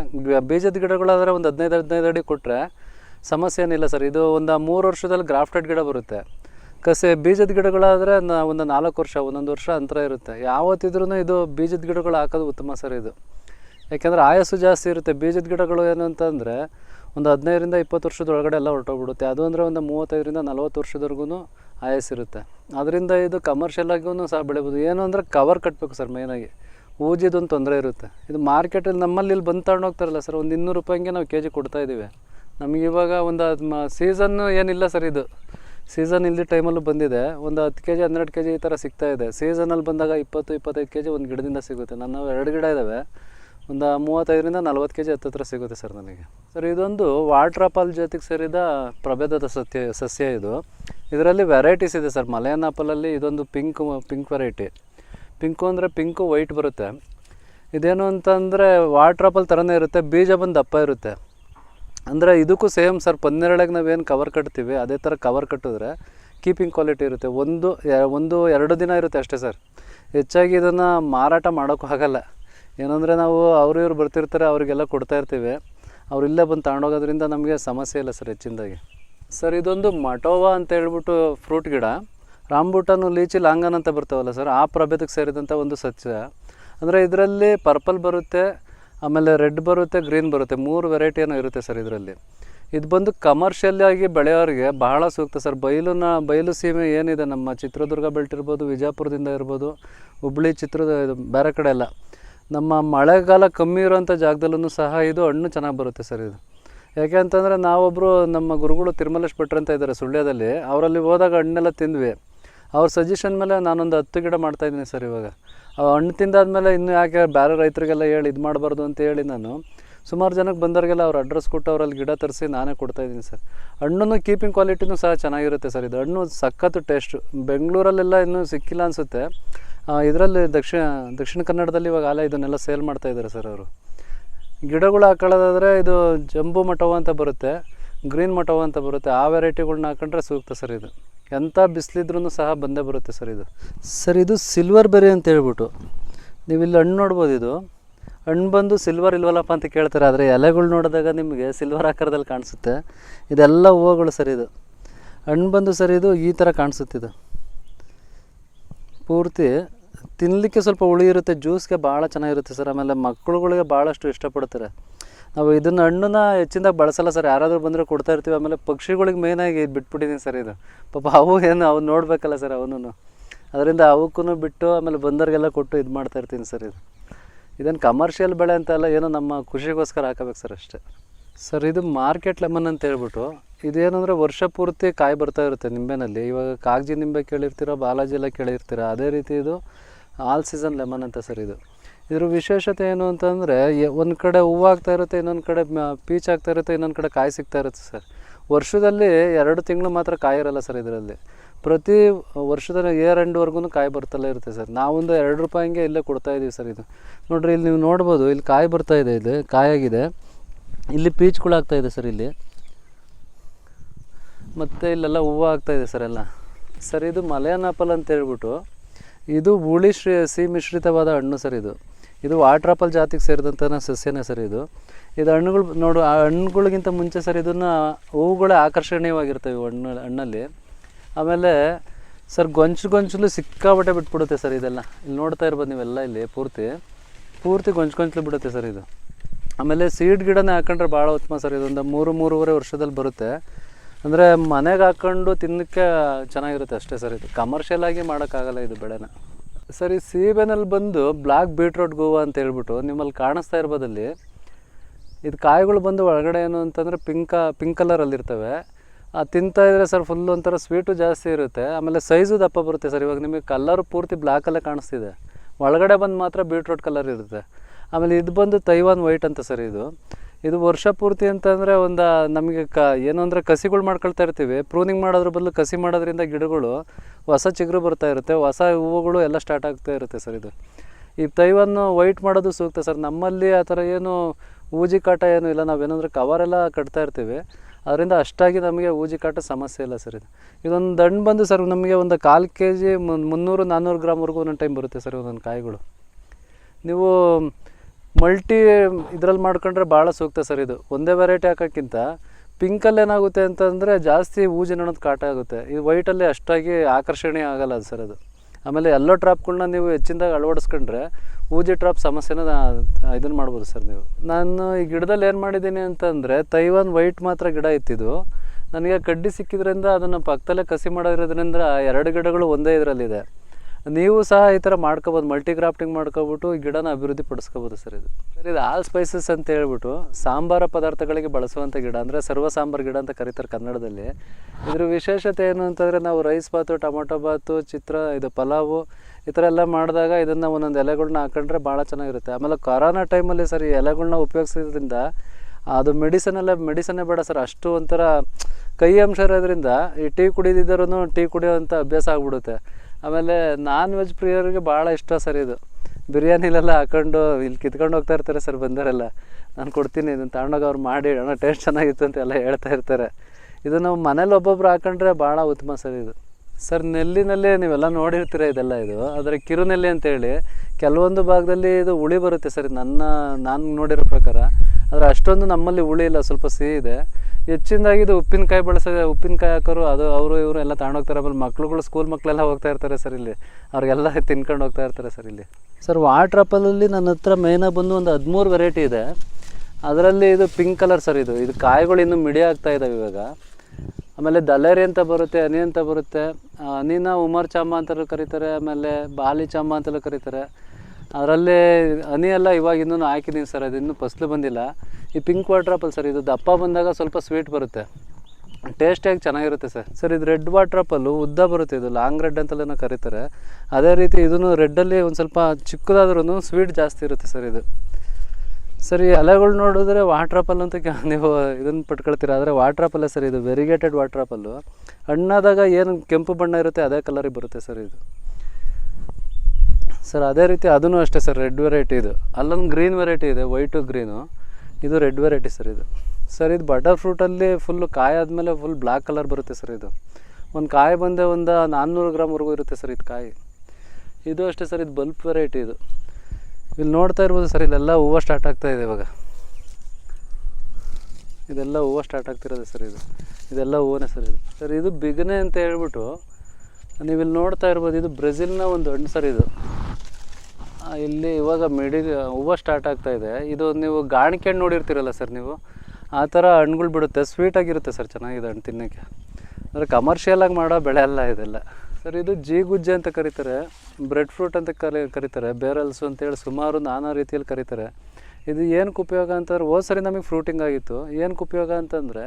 ಬೀಜದ ಗಿಡಗಳಾದರೆ ಒಂದು ಹದಿನೈದು ಹದಿನೈದು ಅಡಿ ಕೊಟ್ಟರೆ ಸಮಸ್ಯೆ ಏನಿಲ್ಲ ಸರ್. ಇದು ಒಂದು ಮೂರು ವರ್ಷದಲ್ಲಿ ಗ್ರಾಫ್ಟೆಡ್ ಗಿಡ ಬರುತ್ತೆ. ಕಸೆ, ಬೀಜದ ಗಿಡಗಳಾದರೆ ಒಂದು ನಾಲ್ಕು ವರ್ಷ, ಒಂದೊಂದು ವರ್ಷ ಅಂತರ ಇರುತ್ತೆ. ಯಾವತ್ತಿದ್ರೂ ಇದು ಬೀಜದ ಗಿಡಗಳು ಹಾಕೋದು ಉತ್ತಮ ಸರ್ ಇದು. ಯಾಕೆಂದರೆ ಆಯಸ್ಸು ಜಾಸ್ತಿ ಇರುತ್ತೆ. ಬೀಜದ ಗಿಡಗಳು ಏನು ಅಂತಂದರೆ ಒಂದು ಹದಿನೈದರಿಂದ ಇಪ್ಪತ್ತು ವರ್ಷದ ಒಳಗಡೆ ಎಲ್ಲ ಹೊರಟೋಗ್ಬಿಡುತ್ತೆ. ಅದು ಅಂದರೆ ಒಂದು ಮೂವತ್ತೈದರಿಂದ ನಲವತ್ತು ವರ್ಷದವರೆಗೂ ಆಯಸ್ಸಿರುತ್ತೆ ಅದರಿಂದ ಇದು ಕಮರ್ಷಿಯಲ್ ಆಗೂ ಸಹ ಬೆಳಿಬೋದು. ಏನು ಅಂದರೆ ಕವರ್ ಕಟ್ಟಬೇಕು ಸರ್ ಮೇಯ್ನಾಗಿ ಊಜಿದೊಂದು ತೊಂದರೆ ಇರುತ್ತೆ. ಇದು ಮಾರ್ಕೆಟಲ್ಲಿ ನಮ್ಮಲ್ಲಿ ಇಲ್ಲಿ ಬಂದು ತಗೊಂಡು ಹೋಗ್ತಾರಲ್ಲ ಸರ್, ಒಂದು ಇನ್ನೂರು ರೂಪಾಯಿಗೆ ನಾವು ಕೆ ಜಿ ಕೊಡ್ತಾ ಇದ್ದೀವಿ. ನಮಗೆ ಇವಾಗ ಒಂದು ಸೀಸನ್ನು ಏನಿಲ್ಲ ಸರ್ ಇದು. ಸೀಸನ್ ಇಲ್ಲದ ಟೈಮಲ್ಲೂ ಬಂದಿದೆ. ಒಂದು ಹತ್ತು ಕೆ ಜಿ ಹನ್ನೆರಡು ಕೆ ಜಿ ಈ ಥರ ಸಿಗ್ತಾ ಇದೆ. ಸೀಸನಲ್ಲಿ ಬಂದಾಗ ಇಪ್ಪತ್ತು, ಇಪ್ಪತ್ತೈದು ಕೆ ಜಿ ಒಂದು ಗಿಡದಿಂದ ಸಿಗುತ್ತೆ. ನನ್ನ ಎರಡು ಗಿಡ ಇದ್ದಾವೆ ಒಂದು ಮೂವತ್ತೈದರಿಂದ ನಲ್ವತ್ತು ಕೆ ಜಿ ಹತ್ತತ್ರ ಸಿಗುತ್ತೆ ಸರ್ ನನಗೆ. ಸರ್, ಇದೊಂದು ವಾಟರ್ ಆಪಲ್ ಜೊತೆಗೆ ಸೇರಿದ ಪ್ರಭೇದದ ಸಸ್ಯ ಸಸ್ಯ ಇದು. ಇದರಲ್ಲಿ ವೆರೈಟೀಸ್ ಇದೆ ಸರ್. ಮಲಯನ್ ಆಪಲಲ್ಲಿ ಇದೊಂದು ಪಿಂಕ್ ಪಿಂಕ್ ವೆರೈಟಿ ಪಿಂಕು ಅಂದರೆ ಪಿಂಕು ವೈಟ್ ಬರುತ್ತೆ. ಇದೇನು ಅಂತಂದರೆ ವಾಟ್ರಾಪಲ್ ಥರನೇ ಇರುತ್ತೆ. ಬೀಜ ಬಂದು ದಪ್ಪ ಇರುತ್ತೆ. ಅಂದರೆ ಇದಕ್ಕೂ ಸೇಮ್ ಸರ್ ಪನ್ನೆರಡಾಗ ನಾವೇನು ಕವರ್ ಕಟ್ತೀವಿ, ಅದೇ ಥರ ಕವರ್ ಕಟ್ಟಿದ್ರೆ ಕೀಪಿಂಗ್ ಕ್ವಾಲಿಟಿ ಇರುತ್ತೆ. ಒಂದು ಒಂದು, ಎರಡು ದಿನ ಇರುತ್ತೆ ಅಷ್ಟೇ ಸರ್. ಹೆಚ್ಚಾಗಿ ಇದನ್ನು ಮಾರಾಟ ಮಾಡೋಕ್ಕೂ ಆಗಲ್ಲ. ಏನಂದರೆ ನಾವು ಅವರು ಇವ್ರು ಬರ್ತಿರ್ತಾರೆ, ಅವರಿಗೆಲ್ಲ ಕೊಡ್ತಾ ಇರ್ತೀವಿ. ಅವ್ರು ಇಲ್ಲೇ ಬಂದು ತಗೊಂಡೋಗೋದ್ರಿಂದ ನಮಗೆ ಸಮಸ್ಯೆ ಇಲ್ಲ ಸರ್ ಹೆಚ್ಚಿನದಾಗಿ. ಸರ್, ಇದೊಂದು ಮಟೋವಾ ಅಂತ ಹೇಳ್ಬಿಟ್ಟು ಫ್ರೂಟ್ ಗಿಡ ರಾಂಬೂಟನು ಲೀಚಿ, ಲಾಂಗನ್ ಅಂತ ಬರ್ತಾವಲ್ಲ ಸರ್, ಆ ಪ್ರಭೇದಕ್ಕೆ ಸೇರಿದಂಥ ಒಂದು ಸಸ್ಯ. ಅಂದರೆ ಇದರಲ್ಲಿ ಪರ್ಪಲ್ ಬರುತ್ತೆ ಆಮೇಲೆ ರೆಡ್ ಬರುತ್ತೆ, ಗ್ರೀನ್ ಬರುತ್ತೆ, ಮೂರು ವೆರೈಟಿ ಏನೋ ಇರುತ್ತೆ ಸರ್ ಇದರಲ್ಲಿ. ಇದು ಬಂದು ಕಮರ್ಷಿಯಲ್ಲಾಗಿ ಬೆಳೆಯೋರಿಗೆ ಬಹಳ ಸೂಕ್ತ ಸರ್. ಬಯಲುನ ಬಯಲು ಸೀಮೆ ಏನಿದೆ, ನಮ್ಮ ಚಿತ್ರದುರ್ಗ ಬೆಲ್ಟ್ ಇರ್ಬೋದು ವಿಜಯಪುರದಿಂದ ಇರ್ಬೋದು, ಹುಬ್ಳಿ ಚಿತ್ರದ ಇದು ಬೇರೆ ಕಡೆ ಎಲ್ಲ ನಮ್ಮ ಮಳೆಗಾಲ ಕಮ್ಮಿ ಇರೋಂಥ ಜಾಗದಲ್ಲೂ ಸಹ ಇದು ಹಣ್ಣು ಚೆನ್ನಾಗಿ ಬರುತ್ತೆ ಸರ್ ಇದು. ಯಾಕೆ ಅಂತಂದರೆ ನಾವೊಬ್ಬರು ನಮ್ಮ ಗುರುಗಳು ತಿರುಮಲೇಶ್ ಭಟ್ರು ಅಂತ ಇದ್ದಾರೆ ಸುಳ್ಯದಲ್ಲಿ, ಅವರಲ್ಲಿ ಹೋದಾಗ ಹಣ್ಣೆಲ್ಲ ತಿಂದ್ವಿ. ಅವ್ರ ಸಜೆಷನ್ ಮೇಲೆ ನಾನೊಂದು ಹತ್ತು ಗಿಡ ಮಾಡ್ತಾಯಿದ್ದೀನಿ ಸರ್ ಇವಾಗ. ಹಣ್ಣು ತಿಂದಾದ್ಮೇಲೆ ಇನ್ನೂ ಯಾಕೆ ಬೇರೆ ರೈತರಿಗೆಲ್ಲ ಹೇಳಿ ಇದು ಮಾಡಬಾರ್ದು ಅಂತ ಹೇಳಿ ನಾನು ಸುಮಾರು ಜನಕ್ಕೆ ಬಂದವರಿಗೆಲ್ಲ ಅವ್ರ ಅಡ್ರೆಸ್ ಕೊಟ್ಟು ಅವರಲ್ಲಿ ಗಿಡ ತರಿಸಿ ನಾನೇ ಕೊಡ್ತಾಯಿದ್ದೀನಿ ಸರ್. ಹಣ್ಣನ್ನು ಕೀಪಿಂಗ್ ಕ್ವಾಲಿಟಿನೂ ಸಹ ಚೆನ್ನಾಗಿರುತ್ತೆ ಸರ್. ಇದು ಹಣ್ಣು ಸಖತ್ತು ಟೇಸ್ಟು ಬೆಂಗಳೂರಲ್ಲೆಲ್ಲ ಇನ್ನೂ ಸಿಕ್ಕಿಲ್ಲ ಅನಿಸುತ್ತೆ. ಇದರಲ್ಲಿ ದಕ್ಷಿಣ ದಕ್ಷಿಣ ಕನ್ನಡದಲ್ಲಿ ಇವಾಗ ಆಲ ಇದನ್ನೆಲ್ಲ ಸೇಲ್ ಮಾಡ್ತಾ ಇದ್ದಾರೆ ಸರ್ ಅವರು. ಗಿಡಗಳು ಹಾಕೊಳ್ಳೋದಾದರೆ ಇದು ಜಂಬು ಮಟೋವ ಅಂತ ಬರುತ್ತೆ, ಗ್ರೀನ್ ಮಟೋವ ಅಂತ ಬರುತ್ತೆ. ಆ ವೆರೈಟಿಗಳ್ನ ಹಾಕೊಂಡ್ರೆ ಸೂಕ್ತ ಸರ್ ಇದು. ಎಂಥ ಬಿಸಿಲಿದ್ರೂ ಸಹ ಬಂದೇ ಬರುತ್ತೆ ಸರ್ ಇದು. ಸರ್, ಇದು ಸಿಲ್ವರ್ ಬೆರಿ ಅಂತ ಹೇಳ್ಬಿಟ್ಟು ನೀವು ಇಲ್ಲಿ ಹಣ್ಣು ನೋಡ್ಬೋದು ಇದು. ಹಣ್ಣು ಬಂದು ಸಿಲ್ವರ್ ಇಲ್ವಲ್ಲಪ್ಪ ಅಂತ ಕೇಳ್ತಾರೆ, ಆದರೆ ಎಲೆಗಳು ನೋಡಿದಾಗ ನಿಮಗೆ ಸಿಲ್ವರ್ ಆಕಾರದಲ್ಲಿ ಕಾಣಿಸುತ್ತೆ. ಇದೆಲ್ಲ ಹೂವುಗಳು ಸರ್ ಇದು. ಹಣ್ಣು ಬಂದು ಸರ್ ಇದು ಈ ಥರ ಕಾಣಿಸುತ್ತಿದೆ ಪೂರ್ತಿ ತಿನ್ನಲಿಕ್ಕೆ ಸ್ವಲ್ಪ ಹುಳಿ ಇರುತ್ತೆ ಜ್ಯೂಸ್ಗೆ ಭಾಳ ಚೆನ್ನಾಗಿರುತ್ತೆ ಸರ್, ಆಮೇಲೆ ಮಕ್ಕಳುಗಳಿಗೆ ಭಾಳಷ್ಟು ಇಷ್ಟಪಡ್ತಾರೆ. ನಾವು ಇದನ್ನ ಹಣ್ಣನ್ನ ಹೆಚ್ಚಿನದಾಗಿ ಬಳಸಲ್ಲ ಸರ್. ಯಾರಾದರೂ ಬಂದರೆ ಕೊಡ್ತಾ ಇರ್ತೀವಿ. ಆಮೇಲೆ ಪಕ್ಷಿಗಳಿಗೆ ಮೇಯ್ನಾಗಿ ಬಿಟ್ಬಿಟ್ಟಿದ್ದೀನಿ ಸರ್ ಇದು. ಪಾಪ ಅವು ಏನು ಅವ್ನು ನೋಡಬೇಕಲ್ಲ ಸರ್ ಅವನು ಅದರಿಂದ ಅವಕ್ಕೂ ಬಿಟ್ಟು ಆಮೇಲೆ ಬಂದವ್ರಿಗೆಲ್ಲ ಕೊಟ್ಟು ಇದು ಮಾಡ್ತಾ ಇರ್ತೀನಿ ಸರ್ ಇದು. ಇದನ್ನು ಕಮರ್ಷಿಯಲ್ ಬೆಳೆ ಅಂತ ಅಲ್ಲ, ಏನೋ ನಮ್ಮ ಖುಷಿಗೋಸ್ಕರ ಹಾಕಬೇಕು ಸರ್ ಅಷ್ಟೇ. ಸರ್ ಇದು ಮಾರ್ಕೆಟ್ ಲೆಮನ್ ಅಂತ ಹೇಳ್ಬಿಟ್ಟು ಇದೇನಂದರೆ ವರ್ಷ ಪೂರ್ತಿ ಕಾಯಿ ಬರ್ತಾ ಇರುತ್ತೆ ನಿಂಬೆನಲ್ಲಿ. ಇವಾಗ ಕಾಗಜಿ ನಿಂಬೆ ಕೇಳಿರ್ತೀರ, ಬಾಲಾಜಿ ಎಲ್ಲ ಕೇಳಿರ್ತೀರ, ಅದೇ ರೀತಿ ಇದು ಆಲ್ ಸೀಸನ್ ಲೆಮನ್ ಅಂತ ಸರ್ ಇದು. ಇದ್ರ ವಿಶೇಷತೆ ಏನು ಅಂತಂದರೆ ಒಂದು ಕಡೆ ಹೂವು ಆಗ್ತಾ ಇರುತ್ತೆ, ಇನ್ನೊಂದು ಕಡೆ ಪೀಚ್ ಆಗ್ತಾ ಇರುತ್ತೆ, ಇನ್ನೊಂದು ಕಡೆ ಕಾಯಿ ಸಿಗ್ತಾ ಇರುತ್ತೆ ಸರ್. ವರ್ಷದಲ್ಲಿ ಎರಡು ತಿಂಗಳು ಮಾತ್ರ ಕಾಯಿ ಇರಲ್ಲ ಸರ್ ಇದರಲ್ಲಿ. ಪ್ರತಿ ವರ್ಷದ ಏರ್ ಎಂಡ್ವರೆಗೂ ಕಾಯಿ ಬರ್ತಲೇ ಇರುತ್ತೆ ಸರ್. ನಾವೊಂದು ಎರಡು ರೂಪಾಯಿಗೆ ಇಲ್ಲೇ ಕೊಡ್ತಾ ಇದ್ದೀವಿ ಸರ್ ಇದು. ನೋಡಿರಿ, ಇಲ್ಲಿ ನೀವು ನೋಡ್ಬೋದು, ಇಲ್ಲಿ ಕಾಯಿ ಬರ್ತಾ ಇದೆ, ಇಲ್ಲಿ ಕಾಯಾಗಿದೆ ಇಲ್ಲಿ ಪೀಚ್ಗಳಾಗ್ತಾ ಇದೆ ಸರ್ ಇಲ್ಲಿ. ಮತ್ತು ಇಲ್ಲೆಲ್ಲ ಹೂವು ಆಗ್ತಾ ಇದೆ ಸರ್ ಎಲ್ಲ. ಸರ್ ಇದು ಮಲಯನ್ ಆಪಲ್ ಅಂತ ಹೇಳ್ಬಿಟ್ಟು, ಇದು ಹುಳಿ ಶ್ರೀ, ಸಿಹಿ ಮಿಶ್ರಿತವಾದ ಹಣ್ಣು ಸರ್ ಇದು. ಇದು ವಾಟ್ರಾಪಲ್ ಜಾತಿಗೆ ಸೇರಿದಂಥ ಸಸ್ಯನೇ ಸರ್ ಇದು. ಇದು ಹಣ್ಣುಗಳು ನೋಡು, ಆ ಹಣ್ಣುಗಳಿಗಿಂತ ಮುಂಚೆ ಸರ್ ಇದನ್ನು ಹೂವುಗಳೇ ಆಕರ್ಷಣೀಯವಾಗಿರ್ತವೆ ಹಣ್ಣು, ಹಣ್ಣಲ್ಲಿ. ಆಮೇಲೆ ಸರ್ ಗೊಂಚು ಗೊಂಚಲು ಸಿಕ್ಕಾಬಟ್ಟೆ ಬಿಟ್ಬಿಡುತ್ತೆ ಸರ್ ಇದೆಲ್ಲ. ಇಲ್ಲಿ ನೋಡ್ತಾ ಇರ್ಬೋದು ನೀವೆಲ್ಲ ಇಲ್ಲಿ ಪೂರ್ತಿ. ಪೂರ್ತಿ ಗೊಂಚು ಗೊಂಚಲು ಬಿಡುತ್ತೆ ಸರ್ ಇದು. ಆಮೇಲೆ ಸೀಡ್ ಗಿಡನೇ ಹಾಕೊಂಡ್ರೆ ಭಾಳ ಉತ್ತಮ ಸರ್ ಇದೊಂದು ಮೂರು, ಮೂರುವರೆ ವರ್ಷದಲ್ಲಿ ಬರುತ್ತೆ. ಅಂದರೆ ಮನೆಗೆ ಹಾಕ್ಕೊಂಡು ತಿನ್ನಕ್ಕೆ ಚೆನ್ನಾಗಿರುತ್ತೆ ಅಷ್ಟೇ ಸರ್ ಇದು. ಕಮರ್ಷಿಯಲ್ ಆಗಿ ಮಾಡೋಕ್ಕಾಗಲ್ಲ ಇದು ಬೆಳೆನ. ಸರ್ ಸೀಬೆನಲ್ಲಿ ಬಂದು ಬ್ಲ್ಯಾಕ್ ಬೀಟ್ರೋಟ್ ಗೋವಾ ಅಂತ ಹೇಳ್ಬಿಟ್ಟು ನಿಮ್ಮಲ್ಲಿ ಕಾಣಿಸ್ತಾ ಇರ್ಬೋದಲ್ಲಿ, ಇದು ಕಾಯಿಗಳು ಬಂದು ಒಳಗಡೆ ಏನು ಅಂತಂದರೆ ಪಿಂಕ, ಪಿಂಕ್ ಕಲರಲ್ಲಿರ್ತವೆ ತಿಂತಾ ಇದ್ರೆ ಸರ್ ಫುಲ್ ಒಂಥರ ಸ್ವೀಟು ಜಾಸ್ತಿ ಇರುತ್ತೆ. ಆಮೇಲೆ ಸೈಜು ದಪ್ಪ ಬರುತ್ತೆ ಸರ್, ಇವಾಗ ನಿಮಗೆ ಕಲರ್ ಪೂರ್ತಿ ಬ್ಲ್ಯಾಕಲ್ಲೇ ಕಾಣಿಸ್ತಿದೆ. ಒಳಗಡೆ ಬಂದು ಮಾತ್ರ ಬೀಟ್ರೋಟ್ ಕಲರ್ ಇರುತ್ತೆ. ಆಮೇಲೆ ಇದು ಬಂದು ತೈವಾನ್ ವೈಟ್ ಅಂತ ಸರ್ ಇದು. ಇದು ವರ್ಷ ಪೂರ್ತಿ ಅಂತಂದರೆ ಒಂದು ನಮಗೆ ಕ, ಏನು ಅಂದರೆ ಕಸಿಗಳು ಮಾಡ್ಕೊಳ್ತಾ ಇರ್ತೀವಿ. ಪ್ರೂನಿಂಗ್ ಮಾಡೋದ್ರ ಬದಲು ಕಸಿ ಮಾಡೋದ್ರಿಂದ ಗಿಡಗಳು, ಹೊಸ ಚಿಗುರು ಬರ್ತಾ ಇರುತ್ತೆ. ಹೊಸ ಹೂವುಗಳು ಎಲ್ಲ ಸ್ಟಾರ್ಟ್ ಆಗ್ತಾ ಇರುತ್ತೆ ಸರ್ ಇದು. ಈ ತೈವನ್ನು ವೈಟ್ ಮಾಡೋದು ಸೂಕ್ತ ಸರ್. ನಮ್ಮಲ್ಲಿ ಆ ಥರ ಏನು ಊಜಿ ಕಾಟ ಏನು ಇಲ್ಲ. ನಾವೇನಂದ್ರೆ ಕವರೆಲ್ಲ ಕಟ್ತಾ ಇರ್ತೀವಿ. ಅದರಿಂದ ಅಷ್ಟಾಗಿ ನಮಗೆ ಊಜಿ ಕಾಟ ಸಮಸ್ಯೆ ಇಲ್ಲ ಸರ್ ಇದು. ಇದೊಂದು ದಣ್ ಬಂದು ಸರ್ ನಮಗೆ ಒಂದು ಕಾಲು ಕೆ ಜಿ ಮುನ್ನೂರು ನಾನ್ನೂರು ಗ್ರಾಮ್ವರೆಗೂ ಒಂದೊಂದು ಟೈಮ್ ಬರುತ್ತೆ ಸರ್ ಒಂದೊಂದು ಕಾಯಿಗಳು. ನೀವು ಮಲ್ಟಿ ಇದ್ರಲ್ಲಿ ಮಾಡ್ಕೊಂಡ್ರೆ ಭಾಳ ಸೂಕ್ತ ಸರ್ ಇದು. ಒಂದೇ ವೆರೈಟಿ ಹಾಕೋಕ್ಕಿಂತ ಪಿಂಕಲ್ಲಿ ಏನಾಗುತ್ತೆ ಅಂತಂದರೆ ಜಾಸ್ತಿ ಊಜಿನ ಅನ್ನೋದು ಕಾಟ ಆಗುತ್ತೆ. ಇದು ವೈಟಲ್ಲಿ ಅಷ್ಟಾಗಿ ಆಕರ್ಷಣೆ ಆಗಲ್ಲ ಅದು ಸರ್ ಅದು. ಆಮೇಲೆ ಎಲ್ಲೋ ಟ್ರಾಪ್ಗಳನ್ನ ನೀವು ಹೆಚ್ಚಿನದಾಗ ಅಳವಡಿಸ್ಕೊಂಡ್ರೆ ಊಜಿ ಟ್ರಾಪ್ ಸಮಸ್ಯೆನ ಇದನ್ನು ಮಾಡ್ಬೋದು ಸರ್ ನೀವು. ನಾನು ಈ ಗಿಡದಲ್ಲಿ ಏನು ಮಾಡಿದ್ದೀನಿ ಅಂತಂದರೆ ತೈವಾನ್ ವೈಟ್ ಮಾತ್ರ ಗಿಡ ಇತ್ತಿದ್ದು. ನನಗೆ ಕಡ್ಡಿ ಸಿಕ್ಕಿದ್ರಿಂದ ಅದನ್ನು ಪಕ್ಕದಲ್ಲೇ ಕಸಿ ಮಾಡೋದ್ರಿಂದ ಎರಡು ಗಿಡಗಳು ಒಂದೇ ಇದರಲ್ಲಿದೆ. ನೀವು ಸಹ ಈ ಥರ ಮಾಡ್ಕೋಬೋದು ಮಲ್ಟಿ ಕ್ರಾಫ್ಟಿಂಗ್ ಗಿಡನ ಅಭಿವೃದ್ಧಿ ಪಡಿಸ್ಕೋಬೋದು ಸರ್ ಇದು. ಸರ್ ಇದು ಆಲ್ ಸ್ಪೈಸಸ್ ಅಂತ ಹೇಳ್ಬಿಟ್ಟು ಸಾಂಬಾರ ಪದಾರ್ಥಗಳಿಗೆ ಬಳಸುವಂಥ ಗಿಡ ಅಂದರೆ ಸರ್ವ ಸಾಂಬಾರು ಗಿಡ ಅಂತ ಕರೀತಾರೆ ಕನ್ನಡದಲ್ಲಿ. ಇದ್ರ ವಿಶೇಷತೆ ಏನು ಅಂತಂದರೆ ನಾವು ರೈಸ್ ಬಾತು ಟೊಮೊಟೊ ಬಾತು ಚಿತ್ರ, ಇದು ಪಲಾವು ಈ ಥರ ಎಲ್ಲ ಮಾಡಿದಾಗ ಇದನ್ನು ಒಂದೊಂದು ಎಲೆಗಳನ್ನ ಹಾಕೊಂಡ್ರೆ ಭಾಳ ಚೆನ್ನಾಗಿರುತ್ತೆ. ಆಮೇಲೆ ಕೊರೋನಾ ಟೈಮಲ್ಲಿ ಸರ್ ಈ ಎಲೆಗಳನ್ನ ಉಪಯೋಗಿಸೋದ್ರಿಂದ ಅದು ಮೆಡಿಸನ್ ಎಲ್ಲ ಮೆಡಿಸನ್ನೇ ಬೇಡ ಸರ್. ಅಷ್ಟು ಒಂಥರ ಕೈ ಅಂಶ ಇರೋದ್ರಿಂದ ಈ ಟೀ ಕುಡಿದಿದ್ದರೂ ಟೀ ಕುಡಿಯೋವಂಥ ಅಭ್ಯಾಸ ಆಗ್ಬಿಡುತ್ತೆ. ಆಮೇಲೆ ನಾನ್ ವೆಜ್ ಪ್ರಿಯರಿಗೆ ಭಾಳ ಇಷ್ಟ ಸರ್ ಇದು. ಬಿರಿಯಾನಿಲೆಲ್ಲ ಹಾಕೊಂಡು ಇಲ್ಲಿ ಕಿತ್ಕೊಂಡು ಹೋಗ್ತಾ ಇರ್ತಾರೆ ಸರ್ ಬಂದವರೆಲ್ಲ. ನಾನು ಕೊಡ್ತೀನಿ ಇದನ್ನು ತಗೊಂಡೋಗಿ ಅವ್ರು ಮಾಡಿ, ಅಣ್ಣ ಟೇಸ್ಟ್ ಚೆನ್ನಾಗಿತ್ತು ಅಂತ ಎಲ್ಲ ಹೇಳ್ತಾ ಇರ್ತಾರೆ. ಇದು ನಾವು ಮನೇಲಿ ಒಬ್ಬೊಬ್ರು ಹಾಕೊಂಡ್ರೆ ಭಾಳ ಉತ್ತಮ ಸರ್ ಇದು. ಸರ್, ನೆಲ್ಲಿನಲ್ಲೇ ನೀವೆಲ್ಲ ನೋಡಿರ್ತೀರ ಇದೆಲ್ಲ ಇದು? ಆದರೆ ಕಿರುನೆಲ್ಲಿ ಅಂತೇಳಿ ಕೆಲವೊಂದು ಭಾಗದಲ್ಲಿ ಇದು ಹುಳಿ ಬರುತ್ತೆ ಸರ್, ನನ್ನ, ನಾನು ನೋಡಿರೋ ಪ್ರಕಾರ. ಆದರೆ ಅಷ್ಟೊಂದು ನಮ್ಮಲ್ಲಿ ಹುಳಿ ಇಲ್ಲ, ಸ್ವಲ್ಪ ಸಿಹಿ ಇದೆ. ಹೆಚ್ಚಿನದಾಗಿ ಇದು ಉಪ್ಪಿನಕಾಯಿ ಬಳಸೋದು ಉಪ್ಪಿನಕಾಯಿ ಹಾಕೋರು, ಅದು ಅವರು ಇವರು ಎಲ್ಲ ತಗೊಂಡೋಗ್ತಾರೆ ಆಮೇಲೆ ಮಕ್ಳುಗಳು ಸ್ಕೂಲ್ ಮಕ್ಕಳೆಲ್ಲ ಹೋಗ್ತಾ ಇರ್ತಾರೆ ಸರ್ ಇಲ್ಲಿ. ಅವ್ರಿಗೆಲ್ಲ ತಿನ್ಕೊಂಡು ಹೋಗ್ತಾ ಇರ್ತಾರೆ ಸರ್ ಇಲ್ಲಿ. ಸರ್ ವಾಟ್ರ್ ಆಪಲಲ್ಲಿ ನನ್ನ ಹತ್ರ ಮೇಯ್ನಾಗಿ ಬಂದು ಒಂದು ಹದಿಮೂರು ವೆರೈಟಿ ಇದೆ. ಅದರಲ್ಲಿ ಇದು ಪಿಂಕ್ ಕಲರ್ ಸರ್ ಇದು. ಇದು ಕಾಯಿಗಳು ಇನ್ನೂ ಮಿಡಿ ಆಗ್ತಾ ಇದ್ದಾವೆ ಇವಾಗ. ಆಮೇಲೆ ದಲೇರಿ ಅಂತ ಬರುತ್ತೆ, ಹನಿ ಅಂತ ಬರುತ್ತೆ ಹನಿನ ಉಮರ್ ಚಾಮ ಅಂತಲೂ ಕರೀತಾರೆ, ಆಮೇಲೆ ಬಾಲಿ ಚಾಮ ಅಂತಲೂ ಕರೀತಾರೆ. ಅದರಲ್ಲಿ ಹನಿ ಎಲ್ಲ ಇವಾಗ ಇನ್ನೂ ಹಾಕಿದ್ದೀನಿ ಸರ್, ಅದು ಇನ್ನೂ ಫಸ್ಲು ಬಂದಿಲ್ಲ. ಈ ಪಿಂಕ್ ವಾಟರ್ ಆಪಲ್ ಸರ್, ಇದು ದಪ್ಪ ಬಂದಾಗ ಸ್ವಲ್ಪ ಸ್ವೀಟ್ ಬರುತ್ತೆ. ಟೇಸ್ಟಿಯಾಗಿ ಚೆನ್ನಾಗಿರುತ್ತೆ ಸರ್? ಸರ್, ಇದು ರೆಡ್ ವಾಟರ್ ಆಪಲ್ಲು ಉದ್ದ ಬರುತ್ತೆ ಇದು ಲಾಂಗ್ ರೆಡ್ ಅಂತಲೂ ಕರೀತಾರೆ. ಅದೇ ರೀತಿ ಇದನ್ನು ರೆಡ್ಡಲ್ಲಿ ಒಂದು ಸ್ವಲ್ಪ ಚಿಕ್ಕದಾದ್ರೂ ಸ್ವೀಟ್ ಜಾಸ್ತಿ ಇರುತ್ತೆ ಸರ್ ಇದು. ಸರ್ ಈ ಅಲೆಗಳು ನೋಡಿದ್ರೆ ವಾಟರ್ ಆಪಲ್ ಅಂತ ನೀವು ಇದನ್ನು ಪಟ್ಕೊಳ್ತೀರ, ಆದರೆ ವಾಟರ್ ಸರ್, ಇದು ವೆರಿಗೇಟೆಡ್ ವಾಟರ್ ಹಣ್ಣಾದಾಗ ಏನು ಕೆಂಪು ಬಣ್ಣ ಇರುತ್ತೆ, ಅದೇ ಕಲರಿಗೆ ಬರುತ್ತೆ ಸರ್ ಇದು. ಸರ್, ಅದೇ ರೀತಿ ಅದೂ ಅಷ್ಟೇ ಸರ್, ರೆಡ್ ವೆರೈಟಿ ಇದು. ಅಲ್ಲೊಂದು ಗ್ರೀನ್ ವೆರೈಟಿ ಇದೆ ವೈಟು ಗ್ರೀನು ಇದು ರೆಡ್ ವೆರೈಟಿ ಸರ್ ಇದು. ಸರ್, ಇದು ಬಟರ್ ಫ್ರೂಟಲ್ಲಿ ಫುಲ್ಲು ಕಾಯಿ ಆದಮೇಲೆ ಫುಲ್ ಬ್ಲ್ಯಾಕ್ ಕಲರ್ ಬರುತ್ತೆ ಸರ್ ಇದು. ಒಂದು ಕಾಯಿ ಬಂದೆ ಒಂದು ನಾನ್ನೂರು ಗ್ರಾಮ್ವರೆಗೂ ಇರುತ್ತೆ ಸರ್ ಇದು ಕಾಯಿ. ಇದು ಅಷ್ಟೇ ಸರ್, ಇದು ಬಲ್ಪ್ ವೆರೈಟಿ ಇದು. ಇಲ್ಲಿ ನೋಡ್ತಾ ಇರ್ಬೋದು ಸರ್, ಇಲ್ಲೆಲ್ಲ ಹೂವು ಸ್ಟಾರ್ಟ್ ಆಗ್ತಾ ಇದೆ ಇವಾಗ. ಇದೆಲ್ಲ ಹೂವು ಸ್ಟಾರ್ಟ್ ಆಗ್ತಿರೋದು ಸರ್ ಇದು. ಇದೆಲ್ಲ ಹೂವನೇ ಸರ್ ಇದು. ಸರ್, ಇದು ಬಿಗನೆ ಅಂತ ಹೇಳ್ಬಿಟ್ಟು ನೀವು ಇಲ್ಲಿ ನೋಡ್ತಾ ಇರ್ಬೋದು, ಇದು ಬ್ರೆಜಿಲ್ನ ಒಂದು ಹಣ್ಣು ಸರ್ ಇದು. ಇಲ್ಲಿ ಇವಾಗ ಮಿಡಿ ಹೂವು ಸ್ಟಾರ್ಟ್ ಆಗ್ತಾ ಇದೆ. ಇದು ನೀವು ಗಾಣಿಕೆ ಹಣ್ಣು ನೋಡಿರ್ತೀರಲ್ಲ ಸರ್ ನೀವು, ಆ ಥರ ಹಣ್ಣುಗಳು ಬಿಡುತ್ತೆ. ಸ್ವೀಟಾಗಿರುತ್ತೆ ಸರ್, ಚೆನ್ನಾಗಿದೆ ಹಣ್ಣು ತಿನ್ನೋಕ್ಕೆ. ಅಂದರೆ ಕಮರ್ಷಿಯಲಾಗಿ ಮಾಡೋ ಬೆಳೆ ಅಲ್ಲ ಇದೆಲ್ಲ. ಸರ್, ಇದು ಜೀಗುಜ್ಜೆ ಅಂತ ಕರೀತಾರೆ, ಬ್ರೆಡ್ ಫ್ರೂಟ್ ಅಂತ ಕರಿ, ಕರೀತಾರೆ, ಬೇರಲ್ಸು ಅಂತೇಳಿ ಸುಮಾರು ನಾನಾ ರೀತಿಯಲ್ಲಿ ಕರೀತಾರೆ. ಇದು ಏನಕ್ಕೆ ಉಪಯೋಗ ಅಂತಂದ್ರೆ, ಹೋದ ಸರಿ ನಮಗೆ ಫ್ರೂಟಿಂಗ್ ಆಗಿತ್ತು. ಏನಕ್ಕೆ ಉಪಯೋಗ ಅಂತಂದರೆ,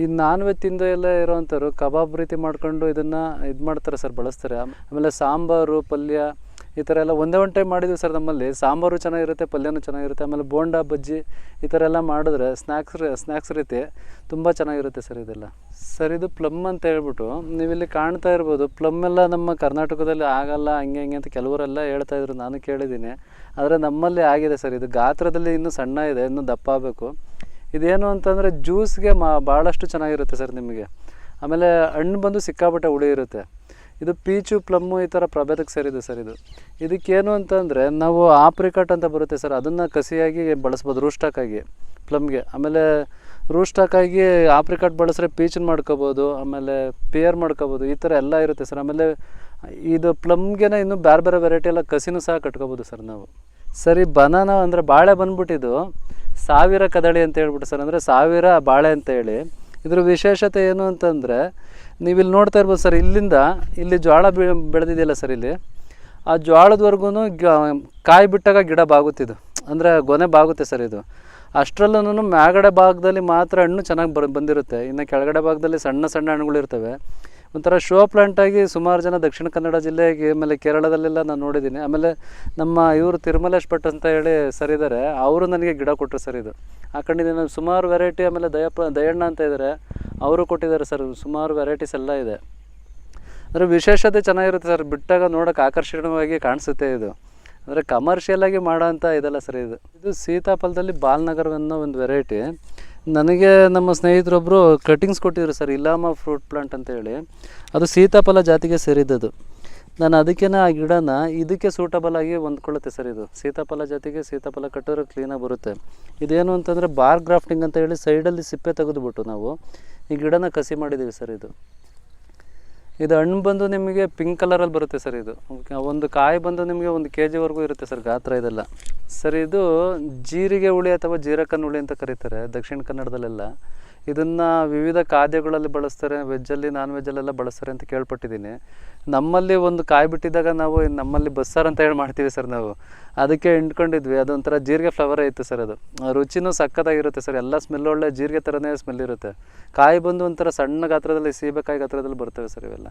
ಈ ನಾನ್ ವೆಜ್ ತಿಂದು ಎಲ್ಲ ಇರೋವಂಥವ್ರು ಕಬಾಬ್ ರೀತಿ ಮಾಡ್ಕೊಂಡು ಇದನ್ನು ಇದು ಮಾಡ್ತಾರೆ ಸರ್, ಬಳಸ್ತಾರೆ. ಆಮೇಲೆ ಸಾಂಬಾರು, ಪಲ್ಯ ಈ ಥರ ಎಲ್ಲ ಒಂದೇ ಒಂದು ಟೈಮ್ ಮಾಡಿದ್ವಿ ಸರ್ ನಮ್ಮಲ್ಲಿ. ಸಾಂಬಾರು ಚೆನ್ನಾಗಿರುತ್ತೆ, ಪಲ್ಯನೂ ಚೆನ್ನಾಗಿರುತ್ತೆ, ಆಮೇಲೆ ಬೋಂಡ, ಬಜ್ಜಿ ಈ ಥರ ಎಲ್ಲ ಮಾಡಿದ್ರೆ ಸ್ನ್ಯಾಕ್ಸ್ ಸ್ನ್ಯಾಕ್ಸ್ ರೀತಿ ತುಂಬ ಚೆನ್ನಾಗಿರುತ್ತೆ ಸರ್ ಇದೆಲ್ಲ. ಸರ್ ಇದು ಪ್ಲಮ್ ಅಂತ ಹೇಳ್ಬಿಟ್ಟು ನೀವಿಲ್ಲಿ ಕಾಣ್ತಾ ಇರ್ಬೋದು ಪ್ಲಮ್ ಎಲ್ಲ ನಮ್ಮ ಕರ್ನಾಟಕದಲ್ಲಿ ಆಗಲ್ಲ, ಹಂಗೆ ಹಿಂಗೆ ಅಂತ ಕೆಲವರೆಲ್ಲ ಹೇಳ್ತಾ ಇದ್ರು, ನಾನು ಕೇಳಿದ್ದೀನಿ. ಆದರೆ ನಮ್ಮಲ್ಲಿ ಆಗಿದೆ ಸರ್, ಇದು ಗಾತ್ರದಲ್ಲಿ ಇನ್ನೂ ಸಣ್ಣ ಇದೆ, ಇನ್ನೂ ದಪ್ಪ ಆಗಬೇಕು. ಇದೇನು ಅಂತಂದರೆ ಜ್ಯೂಸ್ಗೆ ಮಾ ಭಾಳಷ್ಟು ಚೆನ್ನಾಗಿರುತ್ತೆ ಸರ್ ನಿಮಗೆ. ಆಮೇಲೆ ಹಣ್ಣು ಬಂದು ಸಿಕ್ಕಾಪಟ್ಟೆ ಹುಳಿ ಇರುತ್ತೆ. ಇದು ಪೀಚು, ಪ್ಲಮ್ಮು ಈ ಥರ ಪ್ರಭೇದಕ್ಕೆ ಸೇರಿದೆ ಸರ್ ಇದು. ಇದಕ್ಕೇನು ಅಂತಂದರೆ ನಾವು ಆಪ್ರಿಕಟ್ ಅಂತ ಬರುತ್ತೆ ಸರ್. ಅದನ್ನು ಕಸಿಯಾಗಿ ಬಳಸ್ಬೋದು, ರೂಸ್ಟಾಕಾಗಿ, ಪ್ಲಮ್ಗೆ. ಆಮೇಲೆ ರೂಸ್ಟಾಕಾಗಿ ಆಪ್ರಿಕಟ್ ಬಳಸಿದ್ರೆ ಪೀಚನ್ನ ಮಾಡ್ಕೋಬೋದು, ಆಮೇಲೆ ಪೇರ್ ಮಾಡ್ಕೋಬೋದು, ಈ ಥರ ಎಲ್ಲ ಇರುತ್ತೆ ಸರ್. ಆಮೇಲೆ ಇದು ಪ್ಲಮ್ಗೆನ ಇನ್ನೂ ಬೇರೆ ಬೇರೆ ವೆರೈಟಿ ಎಲ್ಲ ಕಸಿನೂ ಸಹ ಕಟ್ಕೋಬೋದು ಸರ್ ನಾವು. ಸರಿ, ಬನಾನ ಅಂದರೆ ಬಾಳೆ ಬಂದ್ಬಿಟ್ಟಿದ್ದು. ಸಾವಿರ ಕದಳಿ ಅಂತ ಹೇಳ್ಬಿಟ್ಟು ಸರ್, ಅಂದರೆ ಸಾವಿರ ಬಾಳೆ ಅಂತ ಹೇಳಿ. ಇದ್ರ ವಿಶೇಷತೆ ಏನು ಅಂತಂದರೆ ನೀವು ಇಲ್ಲಿ ನೋಡ್ತಾ ಇರ್ಬೋದು ಸರ್, ಇಲ್ಲಿಂದ ಇಲ್ಲಿ ಜೋಳ ಬೆಳೆದಿದೆಯಲ್ಲ ಸರ್ ಇಲ್ಲಿ. ಆ ಜೋಳದವರೆಗೂ ಕಾಯಿ ಬಿಟ್ಟಾಗ ಗಿಡ ಬಾಗುತ್ತಿದ್ದು ಅಂದರೆ ಗೊನೆ ಬಾಗುತ್ತೆ ಸರ್ ಇದು. ಅಷ್ಟರಲ್ಲೂ ಮ್ಯಾಗಡೆ ಭಾಗದಲ್ಲಿ ಮಾತ್ರ ಹಣ್ಣು ಚೆನ್ನಾಗಿ ಬಂದಿರುತ್ತೆ. ಇನ್ನು ಕೆಳಗಡೆ ಭಾಗದಲ್ಲಿ ಸಣ್ಣ ಸಣ್ಣ ಹಣ್ಣುಗಳು ಇರ್ತವೆ ಒಂಥರ ಶೋ ಪ್ಲಾಂಟಾಗಿ ಸುಮಾರು ಜನ ದಕ್ಷಿಣ ಕನ್ನಡ ಜಿಲ್ಲೆಗೆ ಆಮೇಲೆ ಕೇರಳದಲ್ಲೆಲ್ಲ ನಾನು ನೋಡಿದ್ದೀನಿ. ಆಮೇಲೆ ನಮ್ಮ ಇವರು ತಿರುಮಲೇಶ್ ಭಟ್ ಅಂತ ಹೇಳಿ ಸರ್ ಇದ್ದಾರೆ ಅವರು ನನಗೆ ಗಿಡ ಕೊಟ್ಟರು ಸರ್ ಇದು. ಹಾಕೊಂಡಿದ್ದೀನಿ ಸುಮಾರು ವೆರೈಟಿ ಆಮೇಲೆ ದಯಪ್ಪ, ದಯಣ್ಣ ಅಂತ ಇದ್ದಾರೆ ಅವರು ಕೊಟ್ಟಿದ್ದಾರೆ ಸರ್ ಸುಮಾರು ವೆರೈಟೀಸ್ ಎಲ್ಲ ಇದೆ. ಅಂದರೆ ವಿಶೇಷತೆ ಚೆನ್ನಾಗಿರುತ್ತೆ ಸರ್, ಬಿಟ್ಟಾಗ ನೋಡೋಕೆ ಆಕರ್ಷಣೀಯವಾಗಿ ಕಾಣಿಸುತ್ತೆ ಇದು. ಅಂದರೆ ಕಮರ್ಷಿಯಲಾಗಿ ಮಾಡೋ ಅಂತ ಇದೆಲ್ಲ ಸರ್ ಇದು. ಇದು ಸೀತಾಫಲದಲ್ಲಿ ಬಾಲ್ನಗರ್ ಅನ್ನೋ ಒಂದು ವೆರೈಟಿ ನನಗೆ ನಮ್ಮ ಸ್ನೇಹಿತರೊಬ್ಬರು ಕಟಿಂಗ್ಸ್ ಕೊಟ್ಟಿದ್ರು ಸರ್ ಇಲಾಮ ಫ್ರೂಟ್ ಪ್ಲಾಂಟ್ ಅಂತ ಹೇಳಿ. ಅದು ಸೀತಾಫಲ ಜಾತಿಗೆ ಸೇರಿದ್ದದು. ನಾನು ಅದಕ್ಕೆ ಆ ಗಿಡನ ಇದಕ್ಕೆ ಸೂಟಬಲ್ ಆಗಿ ಹೊಂದ್ಕೊಳ್ಳುತ್ತೆ ಸರ್ ಇದು. ಸೀತಾಫಲ ಜಾತಿಗೆ ಸೀತಾಫಲ ಕಟ್ಟಿದ್ರೆ ಕ್ಲೀನಾಗಿ ಬರುತ್ತೆ. ಇದೇನು ಅಂತಂದರೆ ಬಾರ್ ಗ್ರಾಫ್ಟಿಂಗ್ ಅಂತ ಹೇಳಿ ಸೈಡಲ್ಲಿ ಸಿಪ್ಪೆ ತೆಗೆದುಬಿಟ್ಟು ನಾವು ಈ ಗಿಡನ ಕಸಿ ಮಾಡಿದ್ದೀವಿ ಸರ್ ಇದು. ಇದು ಹಣ್ಣು ಬಂದು ನಿಮಗೆ ಪಿಂಕ್ ಕಲರಲ್ಲಿ ಬರುತ್ತೆ ಸರ್ ಇದು. ಒಂದು ಕಾಯಿ ಬಂದು ನಿಮಗೆ ಒಂದು ಕೆ ಜಿವರೆಗೂ ಇರುತ್ತೆ ಸರ್ ಗಾತ್ರ ಇದೆಲ್ಲ. ಸರ್ ಇದು ಜೀರಿಗೆ ಹುಳಿ ಅಥವಾ ಜೀರಕನ್ ಹುಳಿ ಅಂತ ಕರೀತಾರೆ ದಕ್ಷಿಣ ಕನ್ನಡದಲ್ಲೆಲ್ಲ. ಇದನ್ನು ವಿವಿಧ ಖಾದ್ಯಗಳಲ್ಲಿ ಬಳಸ್ತಾರೆ ವೆಜ್ಜಲ್ಲಿ ನಾನ್ ವೆಜ್ಜಲ್ಲೆಲ್ಲ ಬಳಸ್ತಾರೆ ಅಂತ ಕೇಳ್ಪಟ್ಟಿದ್ದೀನಿ. ನಮ್ಮಲ್ಲಿ ಒಂದು ಕಾಯಿ ಬಿಟ್ಟಿದ್ದಾಗ ನಾವು ನಮ್ಮಲ್ಲಿ ಬಸ್ಸಾರು ಅಂತ ಹೇಳಿ ಮಾಡ್ತೀವಿ ಸರ್ ನಾವು. ಅದಕ್ಕೆ ಹಿಂಡ್ಕೊಂಡಿದ್ವಿ. ಅದೊಂಥರ ಜೀರಿಗೆ ಫ್ಲವರೇ ಇತ್ತು ಸರ್ ಅದು. ರುಚಿನೂ ಸಕ್ಕತ್ತಾಗಿರುತ್ತೆ ಸರ್. ಎಲ್ಲ ಸ್ಮೆಲ್ ಒಳ್ಳೆ ಜೀರಿಗೆ ಥರನೇ ಸ್ಮೆಲ್ ಇರುತ್ತೆ. ಕಾಯಿ ಬಂದು ಒಂಥರ ಸಣ್ಣ ಗಾತ್ರದಲ್ಲಿ, ಸೀಬೆಕಾಯಿ ಗಾತ್ರದಲ್ಲಿ ಬರ್ತವೆ ಸರ್ ಇವೆಲ್ಲ.